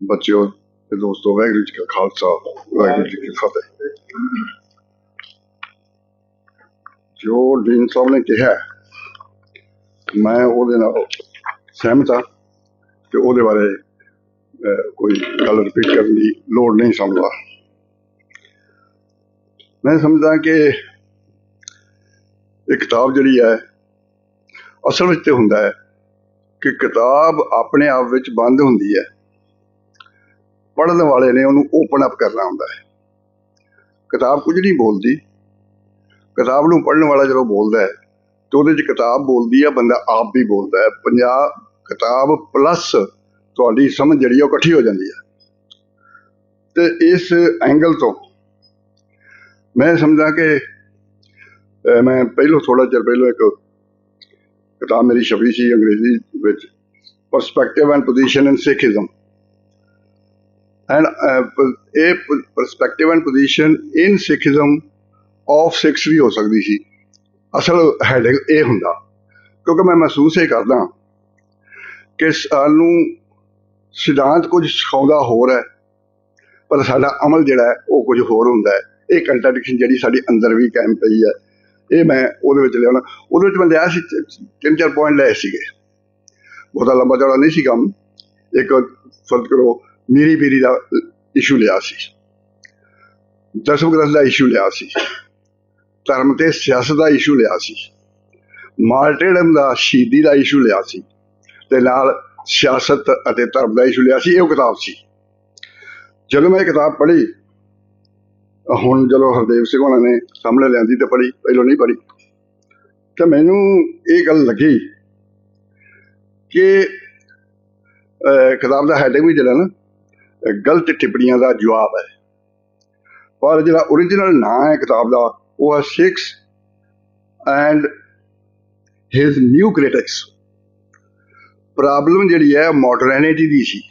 ਬੱਚਿਓ ਤੇ ਦੋਸਤੋ ਵਾਹਿਗੁਰੂ ਜੀ ਕਾ ਖਾਲਸਾ ਵਾਹਿਗੁਰੂ ਜੀ ਕੀ ਫਤਿਹ ਜੋ ਡੀਨ ਸਾਹਿਬ ਨੇ ਕਿਹਾ ਮੈਂ ਉਹਦੇ ਨਾਲ ਸਹਿਮਤ ਹਾਂ ਤੇ ਉਹਦੇ ਬਾਰੇ ਕੋਈ ਗੱਲ ਰਿਪੀਟ ਕਰਨ ਦੀ ਲੋੜ ਨਹੀਂ ਸਮਝਦਾ। ਮੈਂ ਸਮਝਦਾ ਕਿ ਇਹ ਕਿਤਾਬ ਜਿਹੜੀ ਹੈ, ਅਸਲ ਵਿੱਚ ਤੇ ਹੁੰਦਾ ਹੈ ਕਿ ਕਿਤਾਬ ਆਪਣੇ ਆਪ ਵਿੱਚ ਬੰਦ ਹੁੰਦੀ ਹੈ। ਪੜ੍ਹਨ ਵਾਲੇ ਨੇ ਉਹਨੂੰ ਓਪਨ ਅਪ ਕਰਨਾ ਹੁੰਦਾ ਹੈ। ਕਿਤਾਬ ਕੁਝ ਨਹੀਂ ਬੋਲਦੀ। ਕਿਤਾਬ ਨੂੰ ਪੜ੍ਹਨ ਵਾਲਾ ਜਦੋਂ ਬੋਲਦਾ ਹੈ, ਤੇ ਉਹਦੇ 'ਚ ਕਿਤਾਬ ਬੋਲਦੀ ਹੈ ਬੰਦਾ ਆਪ ਵੀ ਬੋਲਦਾ ਹੈ। ਪੰਜਾਬ ਕਿਤਾਬ ਪਲੱਸ ਤੁਹਾਡੀ ਸਮਝ ਜਿਹੜੀ ਉਹ ਇਕੱਠੀ ਹੋ ਜਾਂਦੀ ਹੈ ਤੇ ਇਸ ਐਂਗਲ ਤੋਂ ਮੈਂ ਸਮਝਦਾ ਕਿ ਮੈਂ ਪਹਿਲੋਂ ਥੋੜਾ ਚਿਰ ਪਹਿਲੋਂ ਇੱਕ ਕਿਤਾਬ ਮੇਰੀ ਛਪੀ ਸੀ ਅੰਗਰੇਜ਼ੀ ਵਿੱਚ perspective and position in Sikhism and ਇਹ perspective and and in in Sikhism of Sikhs ਵੀ ਹੋ ਸਕਦੀ ਸੀ। ਅਸਲ ਹੈਡਿੰਗ ਇਹ ਹੁੰਦਾ, ਕਿਉਂਕਿ ਮੈਂ ਮਹਿਸੂਸ ਇਹ ਕਰਦਾ ਕਿ ਸਾਨੂੰ ਸਿਧਾਂਤ ਕੁਝ ਸਿਖਾਉਂਦਾ ਹੋਰ ਹੈ, ਪਰ ਸਾਡਾ ਅਮਲ ਜਿਹੜਾ ਹੈ, ਉਹ ਕੁਝ ਹੋਰ ਹੁੰਦਾ ਹੈ। ਇਹ ਕੰਟਰਡਿਕਸ਼ਨ ਜਿਹੜੀ ਸਾਡੇ ਅੰਦਰ ਵੀ ਕਾਇਮ ਪਈ ਹੈ। ਇਹ ਮੈਂ ਉਹਦੇ ਵਿੱਚ ਲਿਆਉਣਾ। ਉਹਦੇ ਵਿੱਚ ਮੈਂ ਲਿਆ ਸੀ, ਤਿੰਨ ਚਾਰ ਪੁਆਇੰਟ ਲਏ ਸੀਗੇ। ਬਹੁਤਾ ਲੰਬਾ ਚੌੜਾ ਨਹੀਂ ਸੀ ਕੰਮ। ਇੱਕ ਫਰਜ਼ ਕਰੋ, ਮੀਰੀ ਪੀਰੀ ਦਾ ਇਸ਼ੂ ਲਿਆ ਸੀ। ਦਸਮ ਗ੍ਰੰਥ ਦਾ ਇਸ਼ੂ ਲਿਆ ਸੀ। ਧਰਮ ਤੇ ਸਿਆਸਤ ਦਾ ਇਸ਼ੂ ਲਿਆ ਸੀ। ਮਾਰਟੇਡਮ ਦਾ ਸ਼ਹੀਦੀ ਦਾ ਇਸ਼ੂ ਲਿਆ ਸੀ। ਤੇ ਨਾਲ ਸਿਆਸਤ ਅਤੇ ਧਰਮ ਦਾ ਇਸ਼ੂ ਲਿਆ ਸੀ, ਇਹ ਉਹ ਕਿਤਾਬ ਸੀ। ਜਦੋਂ ਮੈਂ ਇਹ ਕਿਤਾਬ ਪੜ੍ਹੀ, ਹੁਣ ਜਦੋਂ ਹਰਦੇਵ ਸਿੰਘ ਹੋਣਾ ਨੇ ਸਾਹਮਣੇ ਲਿਆਂਦੀ ਤੇ ਪੜ੍ਹੀ, ਪਹਿਲਾਂ ਨਹੀਂ ਪੜ੍ਹੀ, ਤਾਂ ਮੈਨੂੰ ਇਹ ਗੱਲ ਲੱਗੀ ਕਿ ਕਿਤਾਬ ਦਾ ਹੈਡਿੰਗ ਵੀ ਜਿਹੜਾ ਨਾ ਗਲਤ ਟਿੱਪਣੀਆਂ ਦਾ ਜਵਾਬ ਹੈ। ਪਰ ਜਿਹੜਾ origignal ਨਾਂ ਹੈ ਕਿਤਾਬ ਦਾ, ਉਹ ਹੈ Sikhs and his new critics problem ਜਿਹੜੀ ਹੈ ਮਾਡਰਨਿਟੀ ਦੀ ਸੀ।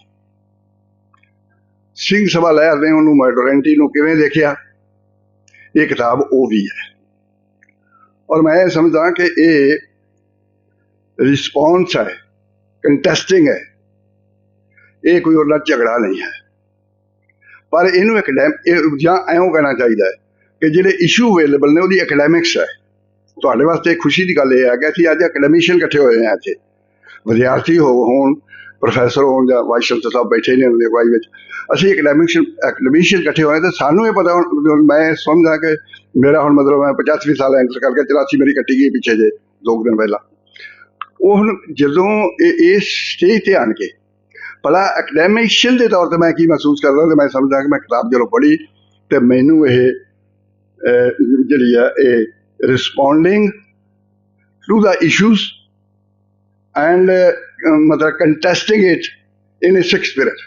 ਸਿੰਘ ਸਭਾ ਲਹਿਰ ਨੇ ਉਹਨੂੰ ਮਾਡਰਨਿਟੀ ਨੂੰ ਕਿਵੇਂ ਦੇਖਿਆ? ਇਹ ਕਿਤਾਬ ਉਹ ਵੀ ਹੈ। ਔਰ ਮੈਂ ਇਹ ਸਮਝਦਾ ਕਿ ਇਹ ਰਿਸਪੌਂਸ ਹੈ ਕੰਟੈਸਟਿੰਗ ਹੈ। ਇਹ ਕੋਈ ਉਹਨਾਂ ਝਗੜਾ ਨਹੀਂ ਹੈ। ਪਰ ਇਹਨੂੰ ਅਕੈਡਮ ਇਹ ਜਾਂ ਐਂ ਕਹਿਣਾ ਚਾਹੀਦਾ ਹੈ ਕਿ ਜਿਹੜੇ ਇਸ਼ੂ ਅਵੇਲੇਬਲ ਨੇ ਉਹਦੀ ਐਕੈਡੈਮਿਕਸ ਹੈ। ਤੁਹਾਡੇ ਵਾਸਤੇ ਖੁਸ਼ੀ ਦੀ ਗੱਲ ਇਹ ਹੈ ਕਿ ਅਸੀਂ ਅੱਜ ਐਕੈਡਮੀਸ਼ੀਅਨ ਇਕੱਠੇ ਹੋਏ ਹਾਂ ਇੱਥੇ। ਵਿਦਿਆਰਥੀ ਹੋ ਹੋਣ ਪ੍ਰੋਫੈਸਰ ਹੋਣ ਜਾਂ ਵਾਈਸ ਚਾਂਸਲਰ ਸਾਹਿਬ ਬੈਠੇ ਨੇ ਉਹਨਾਂ ਦੀ ਅਗਵਾਈ ਵਿੱਚ। ਅਸੀਂ ਐਕੈਡਮਿਸ਼ੀਅਨ ਐਕੈਡਮੀਸ਼ੀਅਨ ਇਕੱਠੇ ਹੋਏ ਤਾਂ ਸਾਨੂੰ ਇਹ ਪਤਾ ਹੁਣ ਮੈਂ ਸਮਝਦਾ ਕਿ ਮੇਰਾ ਹੁਣ ਮਤਲਬ ਮੈਂ 85 ਸਾਲ ਐਂਟਰ ਕਰਕੇ 84 ਮੇਰੀ ਕੱਟੀ ਗਈ ਪਿੱਛੇ ਜੇ, ਦੋ ਕੁ ਦਿਨ ਪਹਿਲਾਂ। ਉਹ ਹੁਣ ਜਦੋਂ ਇਹ ਇਸ ਸਟੇਜ ਤੇ ਆਣ ਕੇ, ਭਲਾ ਐਕਡੈਮਿਸ਼ੀਅਨ ਦੇ ਤੌਰ ਤੇ ਮੈਂ ਕੀ ਮਹਿਸੂਸ ਕਰਦਾ ਤੇ ਮੈਂ ਸਮਝਦਾ ਕਿ ਮੈਂ ਕਿਤਾਬ ਜਦੋਂ ਪੜ੍ਹੀ ਤੇ ਮੈਨੂੰ ਇਹ ਜਿਹੜੀ ਆ ਇਹ responding to the issues and ਮਤਲਬ contesting it in a sick spirit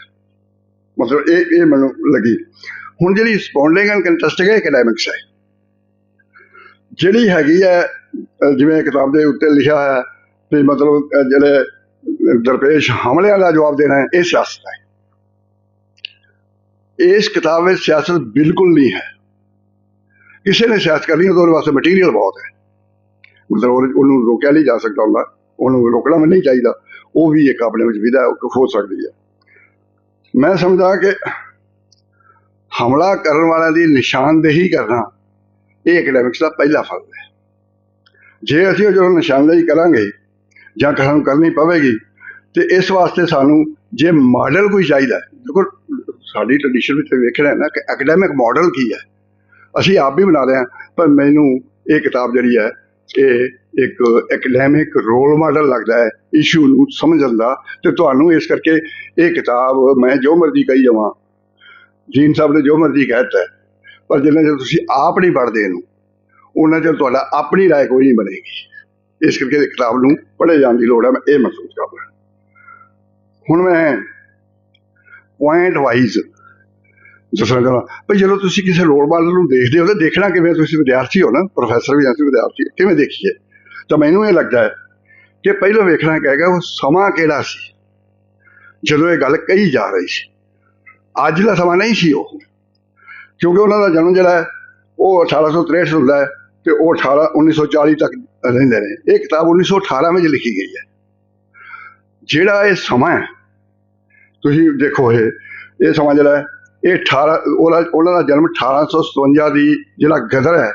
ਮਤਲਬ ਇਹ ਇਹ ਮੈਨੂੰ ਲੱਗੀ ਹੁਣ ਜਿਹੜੀ ਰਿਸਪੌਂਡਿੰਗ ਐਂਡ ਕੰਟੈਸਟਿੰਗ ਹੈ ਐਕੈਡੈਮਿਕਸ ਹੈ ਜਿਹੜੀ ਹੈਗੀ ਹੈ ਅਹ, ਜਿਵੇਂ ਕਿਤਾਬ ਦੇ ਉੱਤੇ ਲਿਖਿਆ ਹੈ ਵੀ ਮਤਲਬ ਅਹ, ਜਿਹੜੇ ਦਰਪੇਸ਼ ਹਮਲਿਆਂ ਦਾ ਜਵਾਬ ਦੇਣਾ ਹੈ ਇਹ ਸਿਆਸਤ ਹੈ ਇਸ ਕਿਤਾਬ ਵਿੱਚ ਸਿਆਸਤ ਬਿਲਕੁਲ ਨਹੀਂ ਹੈ ਕਿਸੇ ਨੇ ਸਿਆਸਤ ਕਰਨੀ ਹੈ ਤਾਂ ਉਹਦੇ ਵਾਸਤੇ ਮਟੀਰੀਅਲ ਬਹੁਤ ਹੈ ਮਤਲਬ ਉਹਨੂੰ- ਉਹਨੂੰ ਰੋਕਿਆ ਨਹੀਂ ਜਾ ਸਕਦਾ ਹੁੰਦਾ ਉਹਨੂੰ ਰੋਕਣਾ ਵੀ ਨਹੀਂ ਚਾਹੀਦਾ। ਉਹ ਵੀ ਇੱਕ ਆਪਣੇ ਵਿੱਚ ਵਿਧਾ ਹੋ ਸਕਦੀ ਹੈ। ਮੈਂ ਸਮਝਦਾ ਕਿ ਹਮਲਾ ਕਰਨ ਵਾਲਿਆਂ ਦੀ ਨਿਸ਼ਾਨਦੇਹੀ ਕਰਨਾ ਇਹ ਐਕੈਡੈਮਿਕਸ ਦਾ ਪਹਿਲਾ ਫਰਜ਼ ਹੈ। ਜੇ ਅਸੀਂ ਉਹ ਜਦੋਂ ਨਿਸ਼ਾਨਦੇਹੀ ਕਰਾਂਗੇ ਜਾਂ ਸਾਨੂੰ ਕਰਨੀ ਪਵੇਗੀ, ਤੇ ਇਸ ਵਾਸਤੇ ਸਾਨੂੰ ਜੇ ਮਾਡਲ ਕੋਈ ਚਾਹੀਦਾ ਦੇਖੋ, ਸਾਡੀ ਟ੍ਰੈਡੀਸ਼ਨ ਵਿੱਚ ਵੇਖ ਹੈ ਨਾ ਕਿ ਐਕੈਡੈਮਿਕ ਮਾਡਲ ਕੀ ਹੈ। ਅਸੀਂ ਆਪ ਵੀ ਬਣਾ ਰਹੇ ਹਾਂ, ਪਰ ਮੈਨੂੰ ਇਹ ਕਿਤਾਬ ਜਿਹੜੀ ਹੈ, ਇਹ ਇੱਕ ਐਕੈਡੈਮਿਕ ਰੋਲ ਮਾਡਲ ਲੱਗਦਾ ਹੈ ਇਸ਼ੂ ਨੂੰ ਸਮਝਣ ਦਾ। ਤੇ ਤੁਹਾਨੂੰ ਇਸ ਕਰਕੇ ਇਹ ਕਿਤਾਬ ਮੈਂ ਜੋ ਮਰਜ਼ੀ ਕਹੀ ਜਾਵਾਂ ਜੀਨ ਸਾਹਿਬ ਨੇ ਜੋ ਮਰਜ਼ੀ ਕਹਿਤਾ ਹੈ, ਪਰ ਜਿੰਨਾ ਚਿਰ ਤੁਸੀਂ ਆਪ ਨਹੀਂ ਪੜ੍ਹਦੇ ਇਹਨੂੰ ਉਹਨਾਂ ਚਿਰ ਤੁਹਾਡਾ ਆਪਣੀ ਰਾਏ ਕੋਈ ਨਹੀਂ ਬਣੇਗੀ। ਇਸ ਕਰਕੇ ਇਹ ਕਿਤਾਬ ਨੂੰ ਪੜ੍ਹੇ ਜਾਣ ਦੀ ਲੋੜ ਹੈ ਮੈਂ ਇਹ ਮਹਿਸੂਸ ਕਰਦਾ ਹੁਣ ਮੈਂ ਪੁਆਇੰਟ ਵਾਈਜ਼ ਦੱਸਣਾ ਚਾਹੁੰਦਾ ਵੀ ਜਦੋਂ ਤੁਸੀਂ ਕਿਸੇ ਰੋਲ ਮਾਡਲ ਨੂੰ ਦੇਖਦੇ ਹੋ ਤਾਂ ਦੇਖਣਾ ਕਿਵੇਂ ਤੁਸੀਂ ਵਿਦਿਆਰਥੀ ਹੋ ਨਾ ਪ੍ਰੋਫੈਸਰ ਵੀ ਅਸੀਂ ਵਿਦਿਆਰਥੀ ਕਿਵੇਂ ਦੇਖੀਏ? ਤਾਂ ਮੈਨੂੰ ਇਹ ਲੱਗਦਾ ਹੈ ਕਿ ਪਹਿਲਾਂ ਵੇਖਣਾ ਕਹੇਗਾ ਉਹ ਸਮਾਂ ਕਿਹੜਾ ਸੀ? ਜਦੋਂ ਇਹ ਗੱਲ ਕਹੀ ਜਾ ਰਹੀ ਸੀ, ਅੱਜ ਦਾ ਸਮਾਂ ਨਹੀਂ ਸੀ ਉਹ। ਕਿਉਂਕਿ ਉਹਨਾਂ ਦਾ ਜਨਮ ਜਿਹੜਾ ਹੈ, ਉਹ 1863 ਹੁੰਦਾ ਹੈ ਤੇ ਉਹ 18 1940 ਤੱਕ ਰਹਿੰਦੇ ਨੇ। ਇਹ ਕਿਤਾਬ 1918 ਵਿੱਚ ਲਿਖੀ ਗਈ ਹੈ। ਜਿਹੜਾ ਇਹ ਸਮਾਂ ਹੈ, ਤੁਸੀਂ ਦੇਖੋ ਇਹ ਇਹ ਸਮਾਂ ਜਿਹੜਾ ਹੈ, ਇਹ 18 ਉਹਨਾਂ ਦਾ ਜਨਮ 1857 ਦੀ ਜਿਹੜਾ ਗਦਰ ਹੈ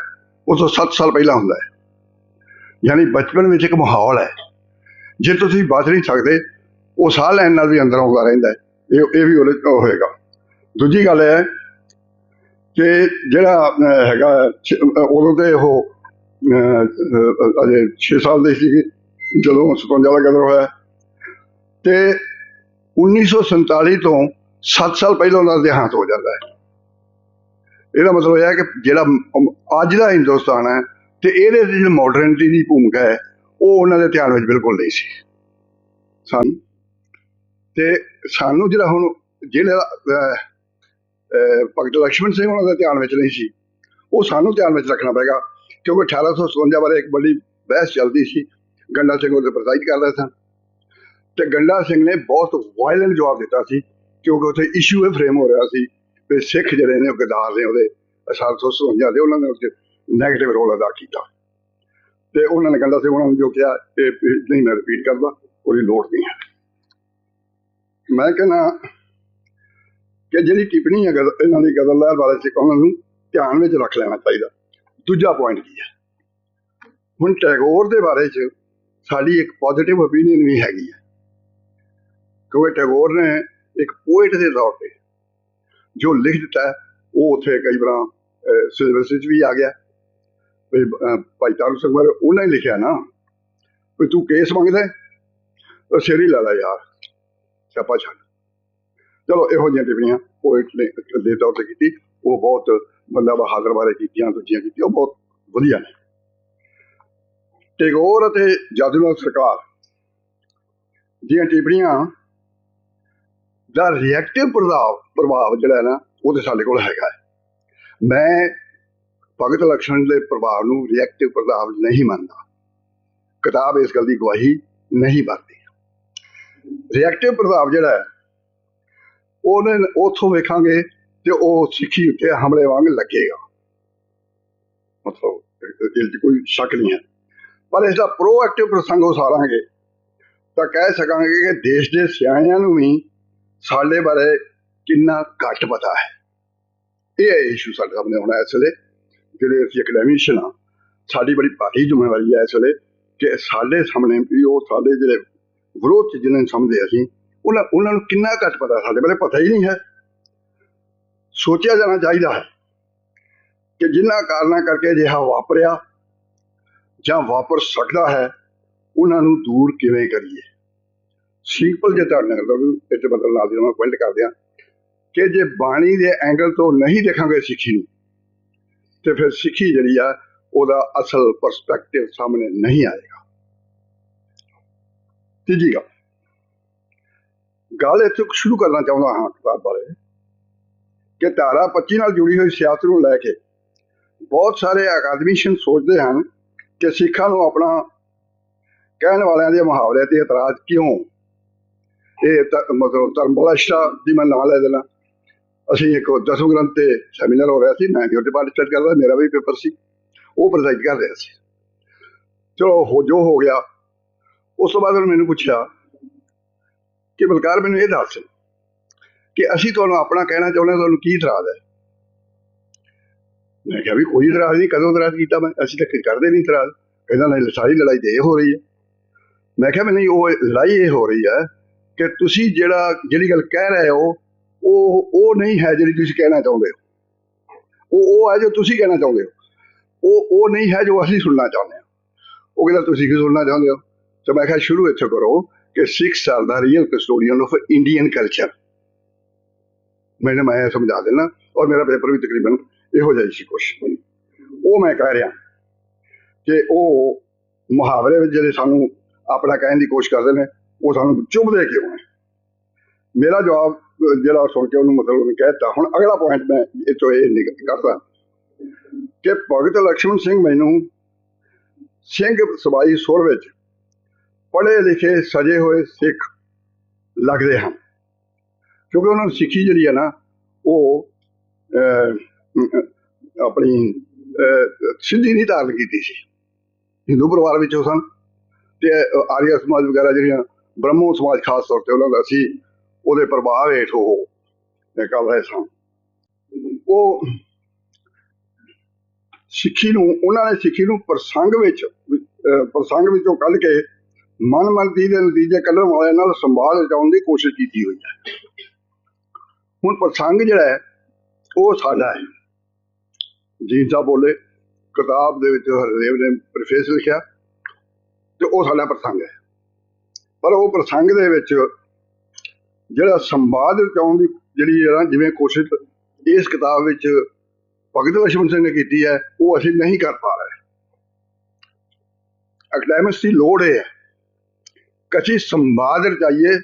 ਉਸ ਤੋਂ 7 ਸਾਲ ਪਹਿਲਾਂ ਹੁੰਦਾ ਹੈ। ਯਾਨੀ ਬਚਪਨ ਵਿੱਚ ਇੱਕ ਮਾਹੌਲ ਹੈ। ਜੇ ਤੁਸੀਂ ਬਚ ਨਹੀਂ ਸਕਦੇ, ਉਹ ਸਾਹ ਲੈਣ ਨਾਲ ਵੀ ਅੰਦਰ ਆਉਂਦਾ ਰਹਿੰਦਾ ਹੈ। ਇਹ ਇਹ ਵੀ ਉਹਦੇ ਉਹ ਹੋਏਗਾ। ਦੂਜੀ ਗੱਲ ਹੈ ਕਿ ਜਿਹੜਾ ਹੈਗਾ, ਛ- ਉਦੋਂ ਤੇ ਉਹ ਅਜੇ 6 ਸਾਲ ਦੇ ਸੀ ਜਦੋਂ 57 ਦਾ ਕਦਰ ਹੋਇਆ। ਤੇ 1947 ਤੋਂ 7 ਸਾਲ ਪਹਿਲਾਂ ਉਹਨਾਂ ਦਾ ਦੇਹਾਂਤ ਹੋ ਜਾਂਦਾ ਹੈ। ਇਹਦਾ ਮਤਲਬ ਇਹ ਹੈ ਕਿ ਜਿਹੜਾ, ਅੱਜ ਦਾ ਹਿੰਦੁਸਤਾਨ ਹੈ ਤੇ ਇਹਦੇ ਜਿਹੜੀ ਮਾਡਰਨਿਟੀ ਦੀ ਭੂਮਿਕਾ ਹੈ, ਉਹ ਉਹਨਾਂ ਦੇ ਧਿਆਨ ਵਿੱਚ ਬਿਲਕੁਲ ਨਹੀਂ ਸੀ। ਸਾਨੂੰ ਤੇ ਸਾਨੂੰ ਜਿਹੜਾ ਹੁਣ ਜਿਹੜਾ ਭਗਤ ਲక్ష్మణ ਸਿੰਘ ਉਹਨਾਂ ਦੇ ਧਿਆਨ ਵਿੱਚ ਨਹੀਂ ਸੀ, ਉਹ ਸਾਨੂੰ ਧਿਆਨ ਵਿੱਚ ਰੱਖਣਾ ਪਏਗਾ, ਕਿਉਂਕਿ 1857 ਬਾਰੇ ਇੱਕ ਬੜੀ ਬਹਿਸ ਚੱਲਦੀ ਸੀ। ਗੰਡਾ ਸਿੰਘ ਉਹਦੇ ਪ੍ਰਸਾਈਡ ਕਰ ਰਹੇ ਸਨ। ਤੇ ਗੰਡਾ ਸਿੰਘ ਨੇ ਬਹੁਤ ਵਾਇਲੈਂਟ ਜਵਾਬ ਦਿੱਤਾ ਸੀ, ਕਿਉਂਕਿ ਉੱਥੇ ਇਸ਼ੂ ਇਹ ਫਰੇਮ ਹੋ ਰਿਹਾ ਸੀ ਕਿ ਸਿੱਖ ਜਿਹੜੇ ਨੇ ਉਹ ਗਦਾਰ ਨੇ ਉਹਦੇ 1857 ਦੇ ਉਹਨਾਂ ਦੇ ਉੱਤੇ ਨੈਗੇਟਿਵ ਰੋਲ ਅਦਾ ਕੀਤਾ। ਤੇ ਉਹਨਾਂ ਨੇ ਕਹਿੰਦਾ ਸੀ ਉਹਨਾਂ ਨੂੰ ਜੋ ਕਿਹਾ, ਇਹ ਨਹੀਂ ਮੈਂ ਰਿਪੀਟ ਕਰਦਾ, ਉਹਦੀ ਲੋੜ ਨਹੀਂ ਹੈ। ਮੈਂ ਕਹਿੰਦਾ ਕਿ ਜਿਹੜੀ ਟਿੱਪਣੀ ਹੈ ਗਦ- ਇਹਨਾਂ ਦੀ ਗਜ਼ਲ ਲਹਿਰ ਬਾਰੇ ਸੀ ਉਹਨਾਂ ਨੂੰ ਧਿਆਨ ਵਿੱਚ ਰੱਖ ਲੈਣਾ ਚਾਹੀਦਾ। ਦੂਜਾ ਪੁਆਇੰਟ ਕੀ ਹੈ? ਹੁਣ ਟੈਗੋਰ ਦੇ ਬਾਰੇ ਚ ਸਾਡੀ ਇੱਕ ਪੋਜ਼ਿਟਿਵ ਓਪੀਨੀਅਨ ਵੀ ਹੈਗੀ ਹੈ। ਕਿਉਂਕਿ ਟੈਗੋਰ ਨੇ ਇੱਕ ਪੋਇਟ ਦੇ ਤੌਰ ਤੇ ਜੋ ਲਿਖ ਦਿੱਤਾ, ਉਹ ਉੱਥੇ ਕਈ ਵਾਰ ਸਿਲੇਬਸ ਵਿੱਚ ਵੀ ਆ ਗਿਆ। ਵੀ ਭਾਈ ਤਾਰੂ ਸਿੰਘ ਬਾਰੇ ਉਹਨਾਂ ਹੀ ਲਿਖਿਆ ਨਾ। ਵੀ ਤੂੰ ਕੇਸ ਮੰਗਦਾ ਹੈ? ਉਹ ਸਿਰ ਲਾ ਲਾ ਯਾਰ ਛਾਪਾ ਛੱਡ। ਚਲੋ, ਇਹੋ ਜਿਹੀਆਂ ਟਿੱਪਣੀਆਂ ਪੋਇਟ ਨੇ ਦੇ ਤੌਰ ਤੇ ਕੀਤੀ। ਉਹ ਬਹੁਤ ਬੰਦਾ ਬਹਾਦਰ ਬਾਰੇ ਕੀਤੀਆਂ, ਦੂਜੀਆਂ ਕੀਤੀਆਂ, ਉਹ ਬਹੁਤ ਵਧੀਆ ਨੇ। ਟੈਗੋਰ ਅਤੇ ਜਾਦੂਲਾਲ ਸਰਕਾਰ ਦੀਆਂ ਟਿੱਪਣੀਆਂ ਦਾ ਰਿਐਕਟਿਵ ਪ੍ਰਭਾਵ ਪ੍ਰਭਾਵ ਜਿਹੜਾ ਹੈ ਨਾ, ਉਹ ਤੇ ਸਾਡੇ ਕੋਲ ਹੈਗਾ ਮੈਂ ਭਗਤ ਲਕਸ਼ਮਣ ਦੇ ਪ੍ਰਭਾਵ ਨੂੰ ਰਿਐਕਟਿਵ ਪ੍ਰਭਾਵ ਨਹੀਂ ਮੰਨਦਾ। ਕਿਤਾਬ ਇਸ ਗੱਲ ਦੀ ਗਵਾਹੀ ਨਹੀਂ ਭਰਦੀ ਰਿਐਕਟਿਵ ਪ੍ਰਭਾਵ ਜਿਹੜਾ ਹੈ, ਉਹਨੇ ਉਥੋਂ ਵੇਖਾਂਗੇ ਤੇ ਉਹ ਸਿੱਖੀ ਉੱਤੇ ਹਮਲੇ ਵਾਂਗ ਲੱਗੇਗਾ। ਮਤਲਬ ਦਿਲ 'ਚ ਕੋਈ ਸ਼ੱਕ ਨਹੀਂ ਹੈ। ਪਰ ਇਸ ਦਾ ਪ੍ਰੋਐਕਟਿਵ ਪ੍ਰਸੰਗ ਉਸਾਰਾਂਗੇ ਤਾਂ ਕਹਿ ਸਕਾਂਗੇ ਕਿ ਦੇਸ਼ ਦੇ ਸਿਆਣਿਆਂ ਨੂੰ ਵੀ ਸਾਡੇ ਬਾਰੇ ਕਿੰਨਾ ਘੱਟ ਪਤਾ ਹੈ। ਇਹ ਇਸ਼ੂ ਸਾਡੇ ਸਾਹਮਣੇ ਹੋਣਾ ਇਸ ਵੇਲੇ। ਜਿਹੜੇ ਅਸੀਂ ਅਕੈਡਮੀਸ਼ੀਅਨ ਆ ਸਾਡੀ ਬੜੀ ਭਾਰੀ ਜ਼ਿੰਮੇਵਾਰੀ ਹੈ ਇਸ ਵੇਲੇ ਕਿ ਸਾਡੇ ਸਾਹਮਣੇ ਵੀ ਉਹ ਸਾਡੇ ਜਿਹੜੇ ਵਿਰੋਧ ਚ ਜਿਹਨਾਂ ਨੂੰ ਸਮਝਦੇ ਅਸੀਂ, ਉਹਨਾਂ ਉਹਨਾਂ ਨੂੰ ਕਿੰਨਾ ਘੱਟ ਪਤਾ ਸਾਡੇ ਬਾਰੇ ਪਤਾ ਹੀ ਨਹੀਂ ਹੈ। ਸੋਚਿਆ ਜਾਣਾ ਚਾਹੀਦਾ ਹੈ ਕਿ ਜਿਨ੍ਹਾਂ ਕਾਰਨਾਂ ਕਰਕੇ ਅਜਿਹਾ ਵਾਪਰਿਆ ਜਾਂ ਵਾਪਰ ਸਕਦਾ ਹੈ, ਉਹਨਾਂ ਨੂੰ ਦੂਰ ਕਿਵੇਂ ਕਰੀਏ। ਸਿੰਪਲ ਜੇ ਤੁਹਾਡੇ ਨਾਲ ਤੁਹਾਨੂੰ ਇੱਥੇ ਬਦਲ ਨਾਲ ਦੀ ਮੈਂ ਪੁਆਇੰਟ ਕਰ ਦਿਆਂ ਕਿ ਜੇ ਬਾਣੀ ਦੇ ਐਂਗਲ ਤੋਂ ਨਹੀਂ ਦੇਖਾਂਗੇ ਸਿੱਖੀ ਨੂੰ ਤੇ ਫਿਰ ਸਿੱਖੀ ਜਿਹੜੀ ਆ, ਉਹਦਾ ਅਸਲ ਪਰਸਪੈਕਟਿਵ ਸਾਹਮਣੇ ਨਹੀਂ ਆਏਗਾ। ਤੀਜੀ ਗੱਲ। ਗੱਲ ਇੱਥੇ ਸ਼ੁਰੂ ਕਰਨਾ ਚਾਹੁੰਦਾ ਹਾਂ ਕਿਤਾਬ ਬਾਰੇ ਕਿ ਧਾਰਾ 25 ਨਾਲ ਜੁੜੀ ਹੋਈ ਸਿਆਸਤ ਨੂੰ ਲੈ ਕੇ ਬਹੁਤ ਸਾਰੇ ਅਕਾਦਮੀਸ਼ੀਅਨ ਸੋਚਦੇ ਹਨ ਕਿ ਸਿੱਖਾਂ ਨੂੰ ਆਪਣਾ ਕਹਿਣ ਵਾਲਿਆਂ ਦੇ ਮੁਹਾਵਰੇ ਤੇ ਇਤਰਾਜ਼ ਕਿਉਂ? ਇਹ ਤਾਂ ਮਤਲਬ ਧਰਮਪਲਾਸ਼ਾ ਦੀ ਮੈਂ ਨਾਂ ਲੈ ਦੇਣਾ ਅਸੀਂ ਇੱਕ ਦਸਮ ਗ੍ਰੰਥ ਤੇ ਸੈਮੀਨਾਰ ਹੋ ਰਿਹਾ ਸੀ, ਮੈਂ ਵੀ ਉਹਦੇ ਪਾਰਟਿਸਪੇਟ ਕਰਦਾ, ਮੇਰਾ ਵੀ ਪੇਪਰ ਸੀ, ਉਹ ਪ੍ਰੈਜ਼ੈਂਟ ਕਰ ਰਿਹਾ ਸੀ। ਚਲੋ ਹੋ ਜੋ ਹੋ ਗਿਆ, ਉਸ ਤੋਂ ਬਾਅਦ ਉਹਨੇ ਮੈਨੂੰ ਪੁੱਛਿਆ ਕਿ ਬਲਕਾਰ, ਮੈਨੂੰ ਇਹ ਦੱਸ ਕਿ ਅਸੀਂ ਤੁਹਾਨੂੰ ਆਪਣਾ ਕਹਿਣਾ ਚਾਹੁੰਦੇ ਹਾਂ, ਤੁਹਾਨੂੰ ਕੀ ਇਤਰਾਜ਼ ਹੈ? ਮੈਂ ਕਿਹਾ ਵੀ ਕੋਈ ਇਤਰਾਜ਼ ਨਹੀਂ, ਕਦੋਂ ਇਤਰਾਜ਼ ਕੀਤਾ ਮੈਂ? ਅਸੀਂ ਤਾਂ ਕਰਦੇ ਨਹੀਂ ਇਤਰਾਜ਼। ਕਹਿੰਦਾ, ਨਹੀਂ, ਸਾਰੀ ਲੜਾਈ ਤੇ ਇਹ ਹੋ ਰਹੀ ਹੈ। ਮੈਂ ਕਿਹਾ ਵੀ ਨਹੀਂ, ਉਹ ਲੜਾਈ ਇਹ ਹੋ ਰਹੀ ਹੈ ਕਿ ਤੁਸੀਂ ਜਿਹੜਾ, ਜਿਹੜੀ ਗੱਲ ਕਹਿ ਰਹੇ ਹੋ ਉਹ ਉਹ ਨਹੀਂ ਹੈ ਜਿਹੜੀ ਤੁਸੀਂ ਕਹਿਣਾ ਚਾਹੁੰਦੇ ਹੋ। ਉਹ ਉਹ ਹੈ ਜੋ ਤੁਸੀਂ ਕਹਿਣਾ ਚਾਹੁੰਦੇ ਹੋ। ਉਹ ਉਹ ਨਹੀਂ ਹੈ ਜੋ ਅਸੀਂ ਸੁਣਨਾ ਚਾਹੁੰਦੇ ਹਾਂ। ਉਹ ਕਹਿੰਦਾ, ਤੁਸੀਂ ਕੀ ਸੁਣਨਾ ਚਾਹੁੰਦੇ ਹੋ? ਤਾਂ ਮੈਂ ਕਿਹਾ, ਸ਼ੁਰੂ ਇੱਥੇ ਕਰੋ ਕਿ Sikh are the real custodian of Indian culture ਮੈंने ਮੈਂ ਸਮਝਾ ਦੇਣਾ ਔਰ ਮੇਰਾ ਪੇਪਰ ਵੀ ਤਕਰੀਬਨ ਇਹੋ ਜਿਹਾ ਸੀ ਕੁਛ। ਉਹ ਮੈਂ ਕਹਿ ਰਿਹਾ ਕਿ ਉਹ ਮੁਹਾਵਰੇ ਵਿੱਚ ਜਿਹੜੇ ਸਾਨੂੰ ਆਪਣਾ ਕਹਿਣ ਦੀ ਕੋਸ਼ਿਸ਼ ਕਰਦੇ ਨੇ, ਉਹ ਸਾਨੂੰ ਚੁਭਦੇ ਕਿਉਂ ਨੇ? ਮੇਰਾ ਜਵਾਬ ਜਿਹੜਾ ਸੁਣ ਕੇ ਉਹਨੂੰ ਮਤਲਬ ਉਹਨੇ ਕਹਿਤਾ। ਹੁਣ ਅਗਲਾ ਪੁਆਇੰਟ ਮੈਂ ਇਹ ਤੋਂ ਇਹ ਕਰਦਾ। ਕਿ ਭਗਤ ਲక్ష్ਮਣ ਸਿੰਘ ਮੈਨੂੰ ਸਿੰਘ ਸਬਾਈ ਸੁਰ ਵਿੱਚ ਪੜ੍ਹੇ ਲਿਖੇ ਸਜੇ ਹੋਏ ਸਿੱਖ ਲੱਗਦੇ ਹਨ। ਕਿਉਂਕਿ ਉਹਨਾਂ ਨੂੰ ਸਿੱਖੀ ਜਿਹੜੀ ਹੈ ਨਾ, ਉਹ ਆਪਣੀ ਸਿੱਧੀ ਨਹੀਂ ਧਾਰਨ ਕੀਤੀ ਸੀ। ਹਿੰਦੂ ਪਰਿਵਾਰ ਵਿੱਚੋਂ ਸਨ ਤੇ ਆਰੀਆ ਸਮਾਜ ਵਗੈਰਾ ਜਿਹੜੀਆਂ ਬ੍ਰਹਮੋ ਸਮਾਜ ਖਾਸ ਤੌਰ ਤੇ ਉਹਨਾਂ ਦਾ ਸੀ ਉਹਦੇ ਪ੍ਰਭਾਵ ਹੇਠ ਉਹ ਇਹ ਰਹੇ ਸਨ ਉਹ ਸਿੱਖੀ ਨੂੰ, ਉਹਨਾਂ ਨੇ ਸਿੱਖੀ ਨੂੰ ਪ੍ਰਸੰਗ ਵਿੱਚ ਪ੍ਰਸੰਗ ਵਿੱਚੋਂ ਕੱਢ ਕੇ ਮਨਮਰਜ਼ੀ ਦੇ ਨਤੀਜੇ ਕੱਢਣ ਵਾਲਿਆਂ ਨਾਲ ਸੰਭਾਲ ਰਚਾਉਣ ਦੀ ਕੋਸ਼ਿਸ਼ ਕੀਤੀ ਹੋਈ ਹੈ। ਹੁਣ ਪ੍ਰਸੰਗ ਜਿਹੜਾ ਹੈ, ਉਹ ਸਾਡਾ ਹੈ। ਜੀ ਸਾਹਿਬ ਬੋਲੇ, ਕਿਤਾਬ ਦੇ ਵਿੱਚ ਹਰਦੇਵ ਨੇ ਪ੍ਰੋਫੈਸਰ ਲਿਖਿਆ ਤੇ ਉਹ ਸਾਡਾ ਪ੍ਰਸੰਗ ਹੈ। ਪਰ ਉਹ ਪ੍ਰਸੰਗ ਦੇ ਵਿੱਚ ਜਿਹੜਾ ਸੰਵਾਦ ਰਚਾਉਣ ਦੀ ਜਿਹੜੀ ਜਿਵੇਂ ਕੋਸ਼ਿਸ਼ ਇਸ ਕਿਤਾਬ ਵਿੱਚ ਭਗਤ ਲਛਮਣ ਸਿੰਘ ਨੇ ਕੀਤੀ ਹੈ, ਉਹ ਅਸੀਂ ਨਹੀਂ ਕਰ ਪਾ ਰਹੇ। ਅਕੈਡੈਮਿਕਸ ਦੀ ਲੋੜ ਹੈ ਕਚੀ ਸੰਵਾਦ ਰਚਾਈਏ